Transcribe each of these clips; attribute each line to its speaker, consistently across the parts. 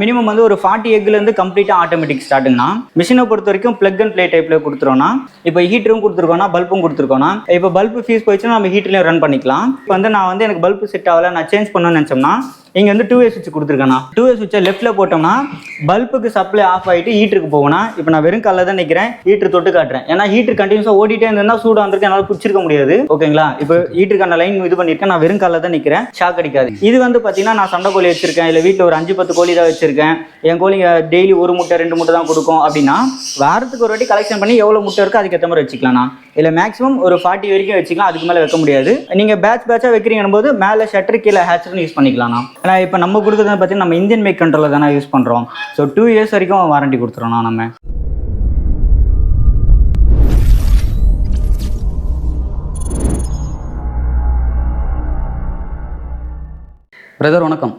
Speaker 1: Minimum வந்து ஒரு forty எக்லேருந்து கம்ப்ளீட்டாக ஆட்டோமேட்டிக் ஸ்டார்ட்டுங்கண்ணா மிஷினை பொறுத்த வரைக்கும் ப்ளக் அண்ட் ப்ளே டைப்பில் கொடுத்துருவோம்னா இப்போ ஹீட்டரும் கொடுத்துருக்கோம்னா பல்பும் கொடுத்துருக்கோம்னா இப்போ பல்பு ஃபீஸ் போயிடுச்சுன்னா நம்ம ஹீட்டர்லையும் ரன் பண்ணிக்கலாம். இப்போ வந்து நான் வந்து எனக்கு பல்பு செட் ஆகலை நான் சேஞ்ச் பண்ணணும்னு நினச்சோம்னா இங்கே வந்து டூ வே சுவிட்ச் கொடுத்துருக்கேண்ணா டூ வே சுவிட்சை லெஃப்ட்டில் போட்டோம்னா பல்புக்கு சப்ளை ஆஃப் ஆகிட்டு ஹீட்டருக்கு போகணும் இப்போ நான் வெறும் கல்ல தான் நிற்கிறேன் ஹீட்டர் தொட்டு காட்டுறேன். ஏன்னா ஹீட்டர் கண்டினியூஸாக ஓடிட்டே இருந்தா சூடாக வந்திருக்கு என்னால் பிடிச்சிருக்க முடியாது. ஓகேங்களா? இப்போ ஹீட்டருக்கான லைன் இது பண்ணியிருக்கேன் நான் வெறும் கல்ல தான் நிற்கிறேன் ஷாக் அடிக்காது. இது வந்து பார்த்தீங்கன்னா நான் சண்டை கோழி வச்சிருக்கேன் இல்லை வீட்டில் ஒரு அஞ்சு பத்து கோழி தான் வச்சிருக்கேன். என் கோழிங்க டெய்லி ஒரு முட்டை ரெண்டு முட்டை தான் கொடுக்கும். அப்படின்னா வாரத்துக்கு ஒரு வாட்டி கலெக்ஷன் பண்ணி எவ்வளோ முட்டை இருக்கோ அதுக்கேற்ற மாதிரி வச்சுக்கலாம்ண்ணா. இல்லை மேக்ஸிமம் ஒரு ஃபார்ட்டி வரைக்கும் வச்சுக்கலாம் அதுக்கு மேலே வைக்க முடியாது. நீங்கள் பேட்ச் பேட்சாக வைக்கிறீங்கன்னு போது மேலே ஷட்டர் கீழே ஹேச்சர்னு யூஸ் பண்ணிக்கலாம்ண்ணா. ஆனால் இப்போ நம்ம கொடுக்குறது பார்த்தீங்கன்னா நம்ம இந்தியன் மேக் கண்ட்ரோலர் தானே யூஸ் பண்ணுறோம் ஸோ டூ இயர்ஸ் வரைக்கும் வாரண்டி கொடுத்துறோம்ண்ணா நம்ம.
Speaker 2: பிரதர் வணக்கம்.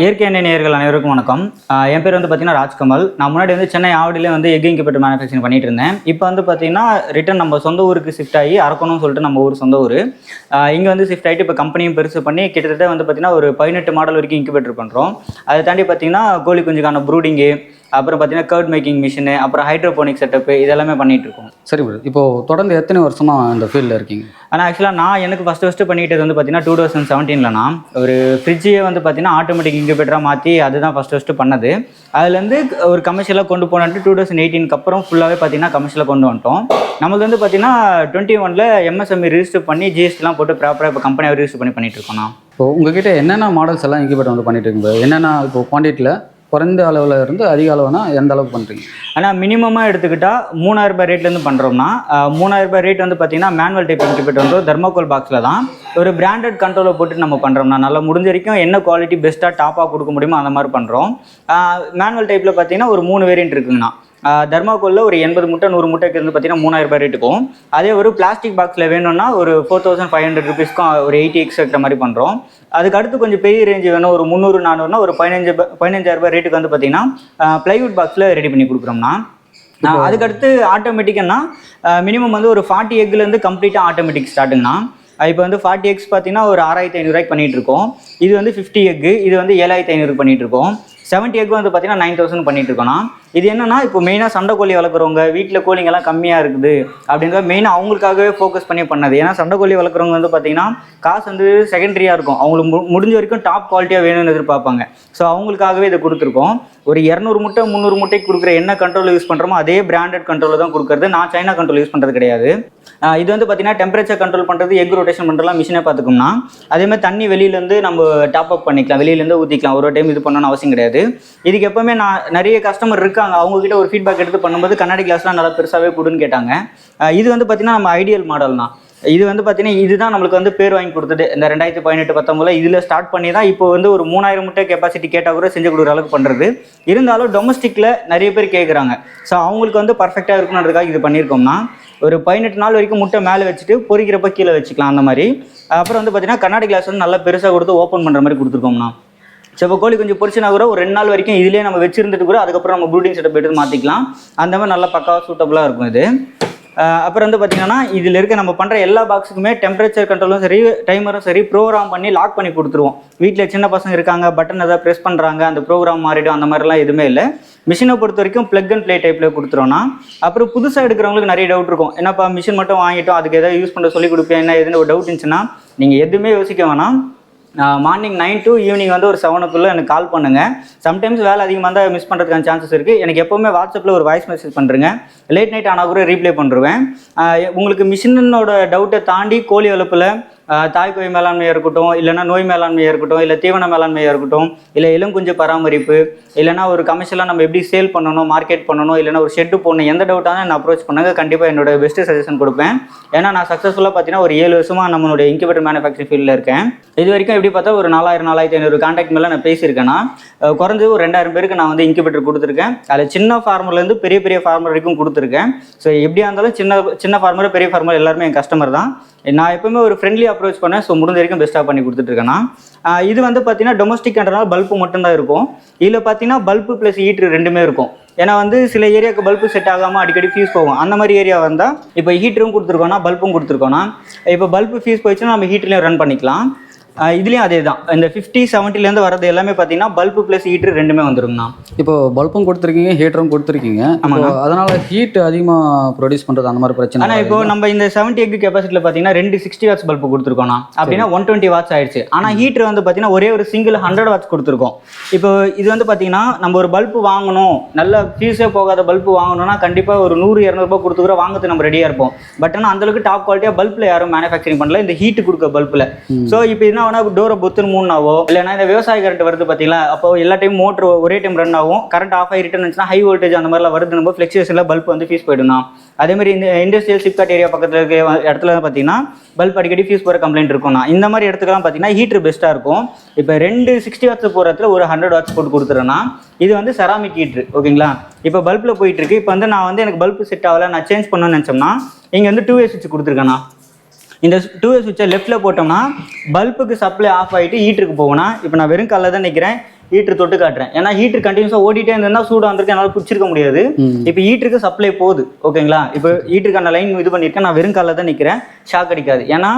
Speaker 1: இயற்கை எண்ணெய் நேயர்கள் அனைவருக்கும் வணக்கம். என் பேர் வந்து பார்த்தீங்கன்னா ராஜ்கமல். நான் முன்னாடி வந்து சென்னை ஆவடியிலே வந்து எக் இங்கிப்பட்டு மேனுஃபேக்சரிங் பண்ணிட்டு இருந்தேன். இப்போ வந்து பார்த்தீங்கன்னா ரிட்டன் நம்ம சொந்த ஊருக்கு ஷிஃப்ட் ஆகி அரக்கணும்னு சொல்லிட்டு நம்ம ஊர் சொந்த ஊர். இங்கே வந்து ஷிஃப்ட் ஆகிட்டு இப்போ கம்பெனியும் பெருசு பண்ணி கிட்டத்தட்ட வந்து பார்த்தீங்கன்னா ஒரு பதினெட்டு மாடல் வரைக்கும் இன்குபேட்டர் பண்ணுறோம் அதை தாண்டி பார்த்தீங்கன்னா கோழி குஞ்சுக்கான ப்ரூடிங்கு அப்புறம் பார்த்தீங்கன்னா கர்ட் மேக்கிங் மிஷினு அப்புறம் ஹைட்ரோபோனிக் செட்டப் இதெல்லாமே பண்ணிட்டு இருக்கோம்
Speaker 2: சரி பிரதர் இப்போ தொடர்ந்து எத்தனை வருஷமா இந்த ஃபீல்டில் இருக்கீங்க?
Speaker 1: ஆனால் ஆக்சுவலாக நான் எனக்கு ஃபஸ்ட்டு ஃபஸ்ட்டு பண்ணிக்கிட்டது வந்து பார்த்தீங்கன்னா டூ தௌசண்ட் செவன்டீன்லனா ஒரு ஃப்ரிட்ஜையே வந்து பார்த்தீங்கன்னா ஆட்டோமேட்டிக் இன்குபேட்டராக மாற்றி அதுதான் ஃபஸ்ட்டு ஃபஸ்ட்டு பண்ணது. அதுலேருந்து ஒரு கமர்ஷியலாக கொண்டு போனட்டு டூ தௌசண்ட் எயிட்டீனுக்கு அப்புறம் ஃபுல்லாகவே பார்த்தீங்கன்னா கமர்ஷியலாக கொண்டு வந்துட்டோம். நம்மளுக்கு வந்து பார்த்தீங்கன்னா டுவெண்ட்டி ஒனில் எம்எஸ்எம்இ ரிஜிஸ்டர் பண்ணி ஜிஎஸ்டிலாம் போட்டு ப்ராப்பராக இப்போ கம்பெனியாக ரிஜிஸ்டர் பண்ணி பண்ணிட்டு இருக்கோம்
Speaker 2: இப்போ உங்ககிட்ட என்னென்ன மாடல்ஸ் எல்லாம் இன்குபேட்டர் வந்து பண்ணிட்டு இருக்கீங்க? என்னென்ன இப்போ குவான்டிட்டியில் குறைந்த அளவில் இருந்து அதிக அளவுனா எந்த அளவுக்கு பண்ணுறீங்க
Speaker 1: ஆனால் மினிமமாக எடுத்துக்கிட்டால் மூணாயிரம் ரூபாய் ரேட்லேருந்து பண்ணுறோம்னா மூணாயிரம் ரூபாய் ரேட் வந்து பார்த்தீங்கன்னா மேனுவல் டைப் இன்குபேட்டர் வந்து தர்மோகோல் பாக்ஸில் தான் ஒரு பிராண்டட் கண்ட்ரோலை போட்டு நம்ம பண்ணுறோம்னா நல்லா முடிஞ்ச வரைக்கும் என்ன குவாலிட்டி பெஸ்ட்டாக டாப்பாக கொடுக்க முடியுமோ அந்த மாதிரி பண்ணுறோம் மேனுவல் டைப்பில் பார்த்தீங்கன்னா ஒரு மூணு வேரியன்ட் இருக்குங்கண்ணா. தர்மாக்கோலில் ஒரு எண்பது முட்டை நூறு முட்டைக்கு வந்து பார்த்தீங்கன்னா மூணாயிரம் ரூபாய் ரேட்டுக்கும் அதே ஒரு பிளாஸ்டிக் பாக்ஸில் வேணும்னா ஒரு ஃபோர் தௌசண்ட் ஃபைவ் ஹண்ட்ரட் ருபீஸ்க்கும் ஒரு எயிட்டி எக்ஸ் இருக்கிற மாதிரி பண்ணுறோம் அதுக்கு அடுத்து கொஞ்சம் பெரிய ரேஞ்சு வேணும் ஒரு முந்நூறு நானூறுனா ஒரு பதினஞ்சு பதினஞ்சாயிரம் ரூபாய் ரேட்டுக்கு வந்து பார்த்தீங்கன்னா ப்ளைவுட் பாக்ஸில் ரெடி பண்ணி கொடுக்குறோம்னா அதுக்கடுத்து ஆட்டோமேட்டிக்னா மினிமம் வந்து ஒரு ஃபார்ட்டி எக்லேருந்து கம்ப்ளீட்டாக ஆட்டோமேட்டிக் ஸ்டார்ட்டுங்கண்ணா இப்போ வந்து ஃபார்ட்டி எக்ஸ் பார்த்தீங்கன்னா ஒரு ஆறாயிரத்தி ஐநூறுரூவாய்க்கு பண்ணிட்டு இருக்கோம். இது வந்து ஃபிஃப்டி எக்கு இது வந்து ஏழாயிரத்தி ஐநூறு பண்ணிட்டு இருக்கோம். செவன்ட்டி எக் வந்து பார்த்தீங்கன்னா நைன் தௌசண்ட் பண்ணிட்டு இருக்கோம்னா இது என்னன்னா இப்போ மெயினாக சண்டை கோழி வளர்க்குறவங்க வீட்டில் கோழிங்கெல்லாம் கம்மியாக இருக்குது அப்படின்ற மெயினாக அவங்களுக்காகவே ஃபோக்கஸ் பண்ணி பண்ணது. ஏன்னா சண்டை கோழி வளர்க்குறவங்க வந்து பார்த்தீங்கன்னா காசு வந்து செகண்டரியாக இருக்கும். அவங்களுக்கு மு- முடிஞ்ச வரைக்கும் டாப் குவாலிட்டியாக வேணும்னு எதிர்பார்ப்பாங்க. ஸோ அவங்களுக்காகவே இதை கொடுத்துருக்கோம். ஒரு இரநூறு முட்டை முந்நூறு முட்டைக்கு கொடுக்குற என்ன கண்ட்ரோல் யூஸ் பண்ணுறோமோ அதே பிராண்டட் கண்ட்ரோலில் தான் கொடுக்குறது. நான் சைனா கண்ட்ரோல் யூஸ் பண்ணுறது கிடையாது. இது வந்து பார்த்தீங்கன்னா டெம்பரேச்சர் கண்ட்ரோல் பண்ணுறது எக் ரொட்டேஷன் பண்ணுறலாம் மிஷினை பார்த்துக்கோம்னா அதேமாதிரி தண்ணி வெளியிலேருந்து நம்ம டாப் அப் பண்ணிக்கலாம். வெளியிலேருந்து ஊற்றிக்கலாம் ஒரு டைம் இது பண்ணணும்னு அவசியம் கிடையாது. இதுக்கு எப்போவுமே நான் நிறைய கஸ்டமர் இருக்கா அவங்க கிட்ட ஒரு ஃபீட்பேக் எடுத்து பண்ணும்போது கண்ணாடி கிளாஸ்லாம் நல்லா பெருசாகவே கொடுன்னு கேட்டாங்க. இது வந்து பார்த்தீங்கன்னா நம்ம ஐடியல் மாடல் தான். இது வந்து பார்த்தீங்கன்னா இதுதான் நம்மளுக்கு வந்து பேர் வாங்கி கொடுத்தது. இந்த ரெண்டாயிரத்தி பதினெட்டு பத்தொம்பதுல இதில் ஸ்டார்ட் பண்ணி தான் இப்போ வந்து ஒரு மூணாயிரம் முட்டை கெப்பாசிட்டி கேட்டால் கூட செஞ்சு கொடுக்குற அளவுக்கு பண்ணுறது இருந்தாலும் டொமஸ்டிக்கில் நிறைய பேர் கேட்குறாங்க ஸோ அவங்களுக்கு வந்து பர்ஃபெக்டாக இருக்கணுன்றதுக்காக இது பண்ணியிருக்கோம்னா ஒரு பதினெட்டு நாள் வரைக்கும் முட்டை மேலே வச்சுட்டு பொறிக்கிறப்ப கீழே வச்சுக்கலாம் அந்த மாதிரி. அப்புறம் வந்து பார்த்தீங்கன்னா கண்ணாடி கிளாஸ் வந்து நல்லா பெருசாக கொடுத்து ஓப்பன் பண்ணுற மாதிரி கொடுத்துருக்கோம்னா. ஸோ இப்போ கோழி கொஞ்சம் பொரிச்சுனா கூட ஒரு ரெண்டு நாள் வரைக்கும் இதுலேயே நம்ம வச்சிருந்துட்டு கூட அதுக்கப்புறம் நம்ம ப்ரூடிங் செட்டப் எடுத்து மாற்றிக்கலாம் அந்த மாதிரி நல்லா பக்காவாக சூட்டபுளாக இருக்கும் இது. அப்புறம் வந்து பார்த்தீங்கன்னா இதில் இருக்க நம்ம பண்ணுற எல்லா பாக்ஸுக்குமே டெம்பரேச்சர் கண்ட்ரோலும் சரி டைமரும் சரி ப்ரோக்ராம் பண்ணி லாக் பண்ணி கொடுத்துருவோம். வீட்டில் சின்ன பசங்க இருக்காங்க பட்டன் எதாவது ப்ரெஸ் பண்ணுறாங்க அந்த ப்ரோக்ராம் மாறிடும் அந்த மாதிரிலாம் எதுவுமே இல்லை. மிஷினை பொறுத்த வரைக்கும் ப்ளக் அண்ட் ப்ளே டைப்பில் கொடுத்துருவோம்னா அப்புறம் புதுசாக எடுக்கிறவங்களுக்கு நிறைய டவுட் இருக்கும். என்னப்பா மிஷின் மட்டும் வாங்கிட்டோம் அதுக்கு எதாவது யூஸ் பண்ண சொல்லி கொடுப்பேன் என்ன எதுன்னு ஒரு டவுட் இருந்துச்சுன்னா நீங்கள் எதுவுமே யோசிக்க வேணாம். மார்னிங் நைன் டு ஈவினிங் வந்து ஒரு செவனுக்குள்ளே எனக்கு கால் பண்ணுங்கள் சம்டைம்ஸ் வேலை அதிகமாக இருந்தால் மிஸ் பண்ணுறதுக்கான சான்சஸ் இருக்குது எனக்கு எப்போவுமே வாட்ஸ்அப்பில் ஒரு வாய்ஸ் மெசேஜ் பண்ணுறேங்க லேட் நைட் ஆனால் கூட ரீப்ளை பண்ணுருவேன். உங்களுக்கு மிஷினோட டவுட்டை தாண்டி கோழி வளர்ப்பில் ஆஹ் மேலாண்மையாக இருக்கட்டும் இல்லைன்னா நோய் மேலாண்மையாக இருக்கட்டும் இல்லை தீவன மேலாண்மையாக இருக்கட்டும் இல்லை இளங்குஞ்சு பராமரிப்பு இல்லைன்னா ஒரு கமர்ஷியலாக நம்ம எப்படி சேல் பண்ணணும் மார்க்கெட் பண்ணணும் இல்லைன்னா ஒரு ஷெட்டு போடணும் எந்த டவுட்டாக என்ன அப்ரோச் பண்ணுங்க. கண்டிப்பாக என்னோட பெஸ்ட் சஜஷன் கொடுப்பேன். ஏன்னா நான் சக்ஸஸ்ஃபுல்லாக பார்த்தீங்கன்னா ஒரு ஏழு வருஷமாக நம்மளுடைய இன்குபேட்டர் மேனுஃபேக்சரிங் ஃபீல்டில் இருக்கேன். இது வரைக்கும் எப்படி பார்த்தா ஒரு நாலாயிரம் நாலாயிரத்தி ஐநூறு கான்டாக்ட் மேலே நான் பேசியிருக்கேன்னா குறைஞ்சது ஒரு ரெண்டாயிரம் பேருக்கு நான் வந்து இன்குபேட்டர் கொடுத்துருக்கேன். அதில் சின்ன ஃபார்மர்லேருந்து பெரிய பெரிய ஃபார்மர் வரைக்கும் கொடுத்துருக்கேன். ஸோ எப்படியா இருந்தாலும் சின்ன சின்ன ஃபார்மர் பெரிய ஃபார்மர் எல்லாருமே என் கஸ்டமர் தான். நான் எப்பவுமே ஒரு ஃப்ரெண்ட்லி அப்ரோச் பண்ணேன். ஸோ முடிஞ்ச வரைக்கும் பெஸ்ட்டாக பண்ணி கொடுத்துட்ருக்கேன்னா இது வந்து பார்த்தீங்கன்னா டொமஸ்டிக்ன்றனால பல்பு மட்டும்தான் இருக்கும். இதில் பார்த்தீங்கன்னா பல்பு ப்ளஸ் ஹீட்ரு ரெண்டுமே இருக்கும். ஏன்னா வந்து சில ஏரியாவுக்கு பல்பு செட் ஆகாமல் அடிக்கடி ஃபியூஸ் போகும். அந்த மாதிரி ஏரியா வந்தால் இப்போ ஹீட்டரும் கொடுத்துருக்கோன்னா பல்பும் கொடுத்துருக்கோன்னா இப்போ பல்பு ஃபியூஸ் போயிடுச்சுன்னா நம்ம ஹீட்டர்லையும் ரன் பண்ணிக்கலாம். இதுலேயும் அதே தான் இந்த ஃபிஃப்டி செவன்ட்டிலேருந்து வரது எல்லாமே பார்த்தீங்கன்னா பல்பு ப்ளஸ் ஹீட்ரு ரெண்டுமே வந்துருங்கண்ணா
Speaker 2: இப்போ பல்பும் கொடுத்துருக்கீங்க ஹீட்டரும் கொடுத்துருக்கீங்க. அதனால ஹீட் அதிகமாக ப்ரொடியூஸ் பண்ணுறது அந்த மாதிரி பிரச்சனை
Speaker 1: ஆனால் இப்போ நம்ம இந்த செவன்ட்டி எக் கெப்பாசிட்டியில் பார்த்தீங்கன்னா ரெண்டு சிக்ஸ்டி வாட்ஸ் பல்பு கொடுத்துருக்கோம்னா அப்படின்னா ஒன் டுவெண்ட்டி வாட்ஸ் ஆயிடுச்சு. ஆனால் ஹீட்டர் வந்து பார்த்தீங்கன்னா ஒரே ஒரு சிங்கிள் ஹண்ட்ரட் வாட்ஸ் கொடுத்துருக்கோம். இப்போ இது வந்து பார்த்தீங்கன்னா நம்ம ஒரு பல்பு வாங்கணும். நல்ல ஃபீஸே போகாத பல்பு வாங்கணும்னா கண்டிப்பாக ஒரு நூறு இரநூறுபா கொடுத்து கூட வாங்குறது நம்ம ரெடியாக இருப்போம். பட் ஆனால் அந்தளவுக்கு டாப் குவாலிட்டியாக பல்பில் யாரும் மேனுஃபேக்சரிங் பண்ணல. இந்த ஹீட் கொடுக்க பல்பில் ஸோ இப்போ என்ன வேணா டோரை பொத்துன்னு மூணாவோ இல்லைன்னா இந்த விவசாய கரண்ட் வருது பார்த்தீங்களா அப்போ எல்லா டைம் மோட்டர் ஒரே டைம் ரன் ஆகும். கரண்ட் ஆஃப் ஆகி ரிட்டர்ன் இருந்துச்சுன்னா ஹை வோல்டேஜ் அந்த மாதிரிலாம் வருது. நம்ம ஃப்ளெக்சுவேஷனில் பல்ப் வந்து ஃபீஸ் போயிடும் அதே மாதிரி இந்த இண்டஸ்ட்ரியல் சிப்காட் ஏரியா பக்கத்தில் இருக்க இடத்துல பார்த்தீங்கன்னா பல்ப் அடிக்கடி ஃபீஸ் போகிற கம்ப்ளைண்ட் இருக்கும்னா. இந்த மாதிரி இடத்துக்குலாம் பார்த்தீங்கன்னா ஹீட்டர் பெஸ்ட்டாக இருக்கும். இப்போ ரெண்டு சிக்ஸ்டி வாட்ஸ் போகிறதுல ஒரு ஹண்ட்ரட் வாட்ஸ் போட்டு கொடுத்துருன்னா இது வந்து செராமிக் ஹீட்ரு ஓகேங்களா? இப்போ பல்பில் போயிட்டு இருக்கு. இப்போ வந்து நான் வந்து எனக்கு பல்ப் செட் ஆகலை. நான் சேஞ்ச் பண்ணணும்னு நினச்சோம்னா இங்கே வந்து டூ ஏ சுவிட்ச் கொடுத்துருக்கேண்ணா இந்த டூ வே சுவிட்சை லெஃப்ட்டில் போட்டோம்னா பல்புக்கு சப்ளை ஆஃப் ஆகிட்டு ஹீட்டருக்கு போகணும் இப்போ நான் வெறும் காலில் தான் நிற்கிறேன் ஹீட்டர் தொட்டு காட்டுறேன். ஏன்னா ஹீட்டர் கண்டினியூஸாக ஓடிட்டே இருந்ததுன்னா சூடாக வந்திருக்கு என்னால் பிடிச்சிருக்க முடியாது. இப்போ ஹீட்டருக்கு சப்ளை போகுது ஓகேங்களா? இப்போ ஹீட்டருக்கான லைன் இது பண்ணியிருக்கேன் நான் வெறும் காலில் தான் நிற்கிறேன் ஷாக் அடிக்காது. ஏன்னா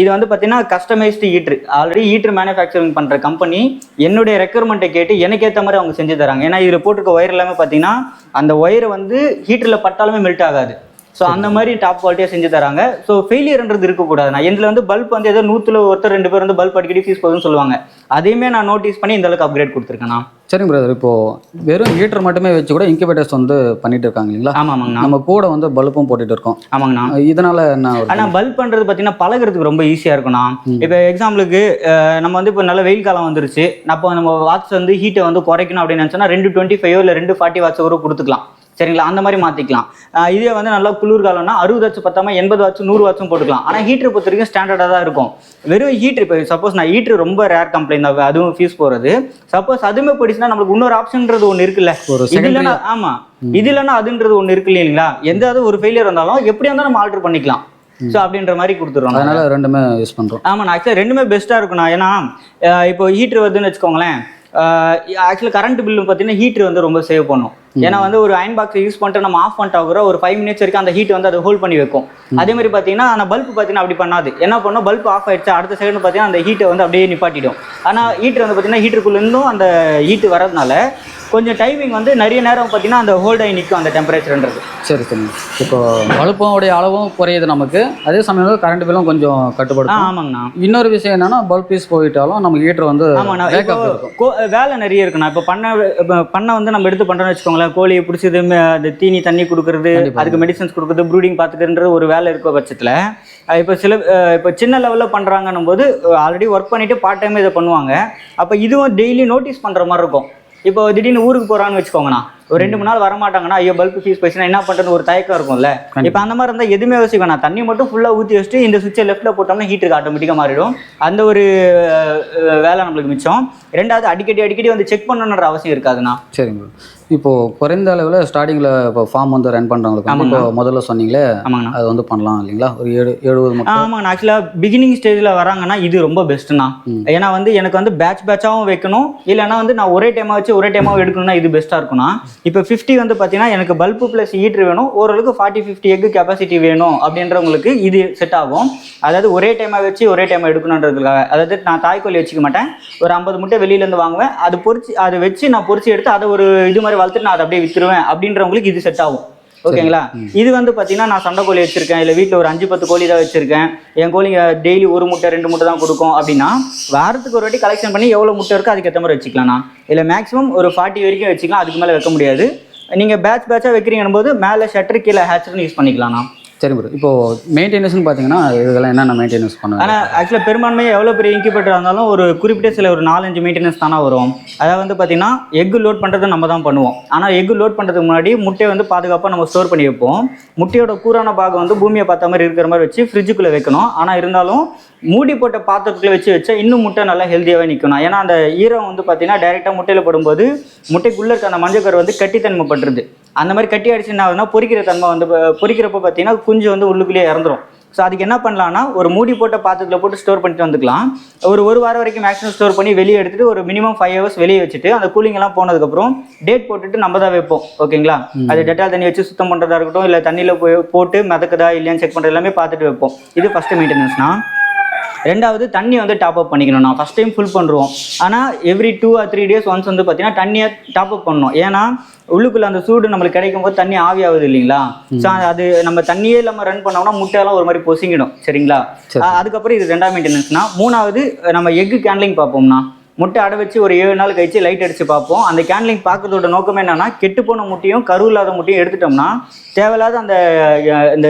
Speaker 1: இது வந்து பார்த்தீங்கன்னா customised heater already heater manufacturing பண்ணுற கம்பெனி என்னுடைய ரெக்குயர்மெண்ட்டை கேட்டு எனக்கு ஏற்ற மாதிரி அவங்க செஞ்சு தராங்க. ஏன்னா இதில் போட்டிருக்க ஒயர் எல்லாமே பார்த்தீங்கன்னா அந்த ஒயர் வந்து ஹீட்டரில் பட்டாலுமே மெல்ட் ஆகாது. ஸோ அந்த மாதிரி டாப் குவாலிட்டியாக செஞ்சு தராங்க. ஸோ ஃபெயிலியர்ன்றது இருக்கக்கூடாது நான் இதில் வந்து பல்ப் வந்து ஏதோ நூற்றுல ஒருத்தர் ரெண்டு பேர் வந்து பல்ப் அடிக்கடி ஃபீஸ் போகுதுன்னு சொல்லுவாங்க. அதையுமே நான் நோட்டீஸ் பண்ணி இந்த அளவுக்கு அப்கிரேட் கொடுத்துருக்கேண்ணா.
Speaker 2: சரிங்க பிரதர் இப்போ வெறும் ஹீட்டர் மட்டுமே வச்சு கூட இன்குபேட்டர்ஸ் வந்து பண்ணிட்டு இருக்காங்க இல்லைங்களா?
Speaker 1: ஆமாங்கண்ணா
Speaker 2: நம்ம கூட வந்து பல்பும் போட்டுட்டு இருக்கோம்.
Speaker 1: ஆமாங்கண்ணா.
Speaker 2: இதனால என்ன
Speaker 1: ஆனால் பல்ப் பண்ணுறது பார்த்தீங்கன்னா பழகுறதுக்கு ரொம்ப ஈஸியாக இருக்கும்ண்ணா இப்போ எக்ஸாம்பிளுக்கு நம்ம வந்து இப்போ நல்ல வெயில் காலம் வந்துருச்சு. அப்போ நம்ம வாட்ஸ் வந்து ஹீட்டை வந்து குறைக்கணும் அப்படின்னு நினச்சோன்னா ரெண்டு டுவெண்ட்டி ஃபைவ் இல்லை ரெண்டு ஃபார்ட்டி வாட்ஸ் கூட கொடுத்துக்கலாம். சரிங்களா? அந்த மாதிரி மாற்றிக்கலாம் இதே வந்து நல்லா குளிர் காலம்னா அறுபது வாட்ஸ் பத்தாம எண்பது வாட்ஸ் நூறு வாட்ஸும் போட்டுக்கலாம். ஆனால் ஹீட்டர் பொறுத்த வரைக்கும் ஸ்டாண்டர்டாக தான் இருக்கும். வெறும் ஹீட்டர் இப்போ சப்போஸ் நான் ஹீட்டர் ரொம்ப ரேர் கம்ப்ளைண்ட் தான் அதுவும் ஃபீஸ் போகிறது சப்போஸ் அதுவுமே போயிடுச்சுன்னா நம்மளுக்கு இன்னொரு ஆப்ஷன்ன்றது ஒன்று இருக்குல்ல. இது இல்லைன்னா ஆமா. இது இல்லைன்னா அதுன்றது ஒன்று இருக்கு இல்லைங்களா? எந்த அது ஒரு ஃபெயிலியர் இருந்தாலும் எப்படியா இருந்தாலும் நம்ம ஆல்டர் பண்ணிக்கலாம். ஸோ அப்படின்ற மாதிரி கொடுத்துருவோம்
Speaker 2: அதனால ரெண்டுமே யூஸ் பண்றோம்.
Speaker 1: ஆமாம் நான் ஆக்சுவலாக ரெண்டுமே பெஸ்ட்டாக இருக்குண்ணா. ஏன்னா இப்போ ஹீட்ரு வருதுன்னு வச்சுக்கோங்களேன். ஆக்சுவலாக கரண்ட் பில்லு பார்த்தீங்கன்னா ஹீட்ரு வந்து ரொம்ப சேவ் பண்ணும். ஏன்னா வந்து ஒரு அயன் பாக்ஸ் யூஸ் பண்ணிட்டு நம்ம ஆஃப் பண்ணிட்டா கூட ஒரு ஃபைவ் மினிட்ஸ் வரைக்கும் அந்த ஹீட் வந்து அதை ஹோல்ட் பண்ணி வைக்கும். அதே மாதிரி பார்த்தீங்கன்னா அந்த பல்ப் பார்த்தீங்கன்னா அப்படி பண்ணாது. என்ன பண்ணும்? பல்ப் ஆஃப் ஆயிடுச்சு. அடுத்த செகண்ட் பார்த்தீங்கன்னா அந்த ஹீட்டை வந்து அப்படியே நிப்பாட்டிடும். ஆனால் ஹீட்டர் வந்து பார்த்தீங்கன்னா ஹீட்டருக்குள்ளேருந்தும் அந்த ஹீட் வரதுனால கொஞ்சம் டைமிங் வந்து நிறைய நேரம் பார்த்தீங்கன்னா அந்த ஹோல்ட் ஆகி நிற்கும் அந்த டெம்பரேச்சர்ன்றது
Speaker 2: சரி சரி. இப்போ பல்போடைய அளவும் குறையுது நமக்கு. அதே சமயம் கரண்ட் பில்லும் கொஞ்சம்
Speaker 1: ஆ
Speaker 2: கட்டுப்படுத்தும்
Speaker 1: ஆமாங்கண்ணா.
Speaker 2: இன்னொரு விஷயம் என்னன்னா பல்ப் பீஸ் போயிட்டாலும் நமக்கு ஹீட்டர் வந்து
Speaker 1: ஆமாண்ணா. இப்போ
Speaker 2: பேக்கப் இருக்கும்.
Speaker 1: கோ- வேலை நிறைய இருக்குண்ணா. இப்போ பண்ண இப்போ பண்ணை வந்து நம்ம எடுத்து பண்ணுறோம்னு வச்சுக்கோங்களேன். கோழியை பிடிச்சது அந்த தீனி தண்ணி கொடுக்குறது. அதுக்கு மெடிசன்ஸ் கொடுக்குறது ப்ரூடிங் பார்த்துக்கிறது ஒரு வேலை இருக்க பட்சத்தில் இப்போ சில இப்போ சின்ன லெவலில் பண்ணுறாங்கன்னும் போது ஆல்ரெடி ஒர்க் பண்ணிட்டு பார்ட் டைம் இதை பண்ணுவாங்க. அப்போ இதுவும் டெய்லி நோட்டீஸ் பண்ணுற மாதிரி இருக்கும். இப்போ திடீர்னு ஊருக்கு போகிறான்னு வச்சுக்கோங்கண்ணா. ஒரு ரெண்டு மூணு நாள் வரமாட்டாங்கன்னா ஐயோ பல்ப் ஃபீஸ் போயிடுச்சுன்னா என்ன பண்ணுறது ஒரு தயக்கம் இருக்கும்ல. இப்போ அந்த மாதிரி இருந்தால் எதுவுமே யோசிக்க வேணாம். தண்ணி மட்டும் ஃபுல்லாக ஊற்றி வச்சுட்டு இந்த சுவிட்சை லெஃப்ட்டில் போட்டோம்னா ஹீட்டருக்கு ஆட்டோமேட்டிக்காக மாறிடும். அந்த ஒரு வேலை நம்மளுக்கு மிச்சம். ரெண்டாவது அடிக்கடி அடிக்கடி வந்து செக் பண்ணணுன்ற அவசியம் இருக்காதுண்ணா.
Speaker 2: சரிங்க bro. இப்போ குறைந்த அளவில் ஸ்டார்டிங்கில் இப்போ ஃபார்ம் வந்து ரன் பண்ணுறவங்களுக்கு வந்து இப்போ முதல்ல சொன்னீங்களே
Speaker 1: ஆமாங்கண்ணா.
Speaker 2: அது வந்து பண்ணலாம் இல்லைங்களா? ஒரு ஏழு எழுபது மட்டும்
Speaker 1: ஆமாங்கண்ணா. ஆக்சுவலாக பிகினிங் ஸ்டேஜில் வராங்கன்னா இது ரொம்ப பெஸ்ட்டுண்ணா ஏன்னா வந்து எனக்கு வந்து பேட்ச் பேட்சாகவும் வைக்கணும். இல்லைன்னா வந்து நான் ஒரே டைமாக வச்சு ஒரே டைமாக எடுக்கணும்னா இது பெஸ்ட்டாக இருக்கும்ண்ணா. இப்போ ஃபிஃப்டி வந்து பார்த்தீங்கன்னா எனக்கு பல்பு ப்ளஸ் ஹீட்ரு வேணும். ஓரளவுக்கு ஃபார்ட்டி ஃபிஃப்டி எக்கு கெப்பாசிட்டி வேணும் அப்படின்றவங்களுக்கு இது செட் ஆகும். அதாவது ஒரே டைமாக வச்சு ஒரே டைமாக எடுக்கணுன்றதுக்காக. அதாவது நான் தாய்க்கோழி வச்சுக்க மாட்டேன். ஒரு ஐம்பது முட்டை வெளியிலேருந்து வாங்குவேன். அது பொறிச்சு அதை வச்சு நான் பொறிச்சு எடுத்து அதை ஒரு இது மாதிரி வளர்த்துட்டு நான் அதை அப்படியே விற்றுருவேன் அப்படின்றவங்களுக்கு இது செட் ஆகும். ஓகேங்களா? இது வந்து பார்த்தீங்கன்னா நான் சண்டை கோழி வச்சிருக்கேன். இல்லை வீட்டில் ஒரு அஞ்சு பத்து கோழி தான் வச்சிருக்கேன். என் கோழிங்க டெய்லி ஒரு முட்டை ரெண்டு முட்டை தான் கொடுக்கும். அப்படின்னா வாரத்துக்கு ஒரு வாட்டி கலெக்ஷன் பண்ணி எவ்வளோ முட்டை இருக்கோ அதுக்கேற்ற மாதிரி வச்சுக்கலாம்ண்ணா இல்லை மேக்ஸிமம் ஒரு ஃபார்ட்டி வரைக்கும் வச்சுக்கலாம். அதுக்கு மேலே வைக்க முடியாது. நீங்கள் பேட்ச் பேட்சாக வைக்கிறீங்கன்னு போது மேலே ஷட்டர் கீழே ஹேச்சர்னு யூஸ் பண்ணிக்கலாம்ண்ணா
Speaker 2: சரி ப்ரோ இப்போ மெயின்டெனன்ஸ்னு பார்த்தீங்கன்னா இதெல்லாம் என்னென்ன மெயின்டெனன்ஸ் பண்ணுவோம்
Speaker 1: ஆனால் ஆக்சுவலாக பெரும்பான்மையாக எவ்வளோ பெரிய இன்குபேட்டர் இருந்தாலும் ஒரு குறிப்பிட்ட சில ஒரு நாலஞ்சு மெயின்டெனன்ஸ் தானே வரும். அதாவது வந்து பார்த்தீங்கன்னா எக் லோட் பண்ணுறது நம்ம தான் பண்ணுவோம். ஆனால் எக் லோட் பண்ணுறதுக்கு முன்னாடி முட்டையை வந்து பாதுகாப்பாக நம்ம ஸ்டோர் பண்ணி வைப்போம். முட்டையோட கூரான பாகம் வந்து பூமியை பார்த்த மாதிரி இருக்கிற மாதிரி வச்சு ஃப்ரிட்ஜுக்குள்ளே வைக்கணும். ஆனால் இருந்தாலும் மூடி போட்ட பாத்திரத்துக்குள்ளே வச்சு வச்சா இன்னும் முட்டை நல்லா ஹெல்த்தியாகவே நிற்கணும் ஏன்னா அந்த ஈரம் வந்து பார்த்தீங்கன்னா டைரெக்டாக முட்டையில் போடும்போது முட்டைக்குள்ளே இருக்க அந்த மஞ்சக்கரு வந்து கட்டித்தன்மை பண்ணுறது அந்த மாதிரி கட்டி அடிச்சு என்ன ஆகுதுன்னா பொரிக்கிற தன்மை வந்து ப- பொரிக்கிறப்ப பார்த்தீங்கன்னா குஞ்சு வந்து உள்ளுக்குள்ளேயே இறந்துரும். ஸோ அதுக்கு என்ன பண்ணலாம்னா ஒரு மூடி போட்ட பாத்திரத்தில் போட்டு ஸ்டோர் பண்ணிட்டு வந்துக்கலாம். ஒரு ஒரு வாரம் வரைக்கும் மேக்ஸிமம் ஸ்டோர் பண்ணி வெளியே எடுத்துட்டு ஒரு மினிமம் ஃபைவ் ஹவர்ஸ் வெளியே வச்சுட்டு அந்த கூலிங் எல்லாம் போனதுக்கப்புறம் டேட் போட்டுட்டு நம்ம தான் வைப்போம். ஓகேங்களா? அது டெட்டால் தண்ணி வச்சு சுத்தம் பண்ணுறதா இருக்கட்டும் இல்லை தண்ணியில் போய் போட்டு மிதக்குதா இல்லையான்னு செக் பண்ணுறது எல்லாமே பார்த்துட்டு வைப்போம். இது ஃபஸ்ட்டு மெயின்டெனன்ஸ்னா ரெண்டாவது தண்ணி வந்து டாப் அப் பண்ணிக்கணும். நான் ஃபஸ்ட் டைம் ஃபுல் பண்ணுறோம் ஆனால் every two or three days once வந்து பார்த்தீங்கன்னா தண்ணியை டாப் அப் பண்ணணும். ஏன்னா உள்ளுக்குள்ள அந்த சூடு நம்மளுக்கு கிடைக்கும் போது தண்ணி ஆவியாகுது இல்லைங்களா? ஸோ அது நம்ம தண்ணியே இல்லாமல் ரன் பண்ணோம்னா முட்டையெல்லாம் ஒரு மாதிரி பொசிங்கிடும். சரிங்களா? அதுக்கப்புறம் இது ரெண்டாம் மெயின்டெனன்ஸ்னா மூணாவது நம்ம எக்கு கேன்லிங் பார்ப்போம்னா முட்டை அடை வச்சு ஒரு ஏழு நாள் கழிச்சு லைட் அடிச்சு பார்ப்போம். அந்த கேன்லிங் பார்க்கறதோட நோக்கம் என்னன்னா கெட்டுப்போன முட்டையும் கரு இல்லாத முட்டையும் எடுத்துட்டோம்னா தேவையில்லாத அந்த இந்த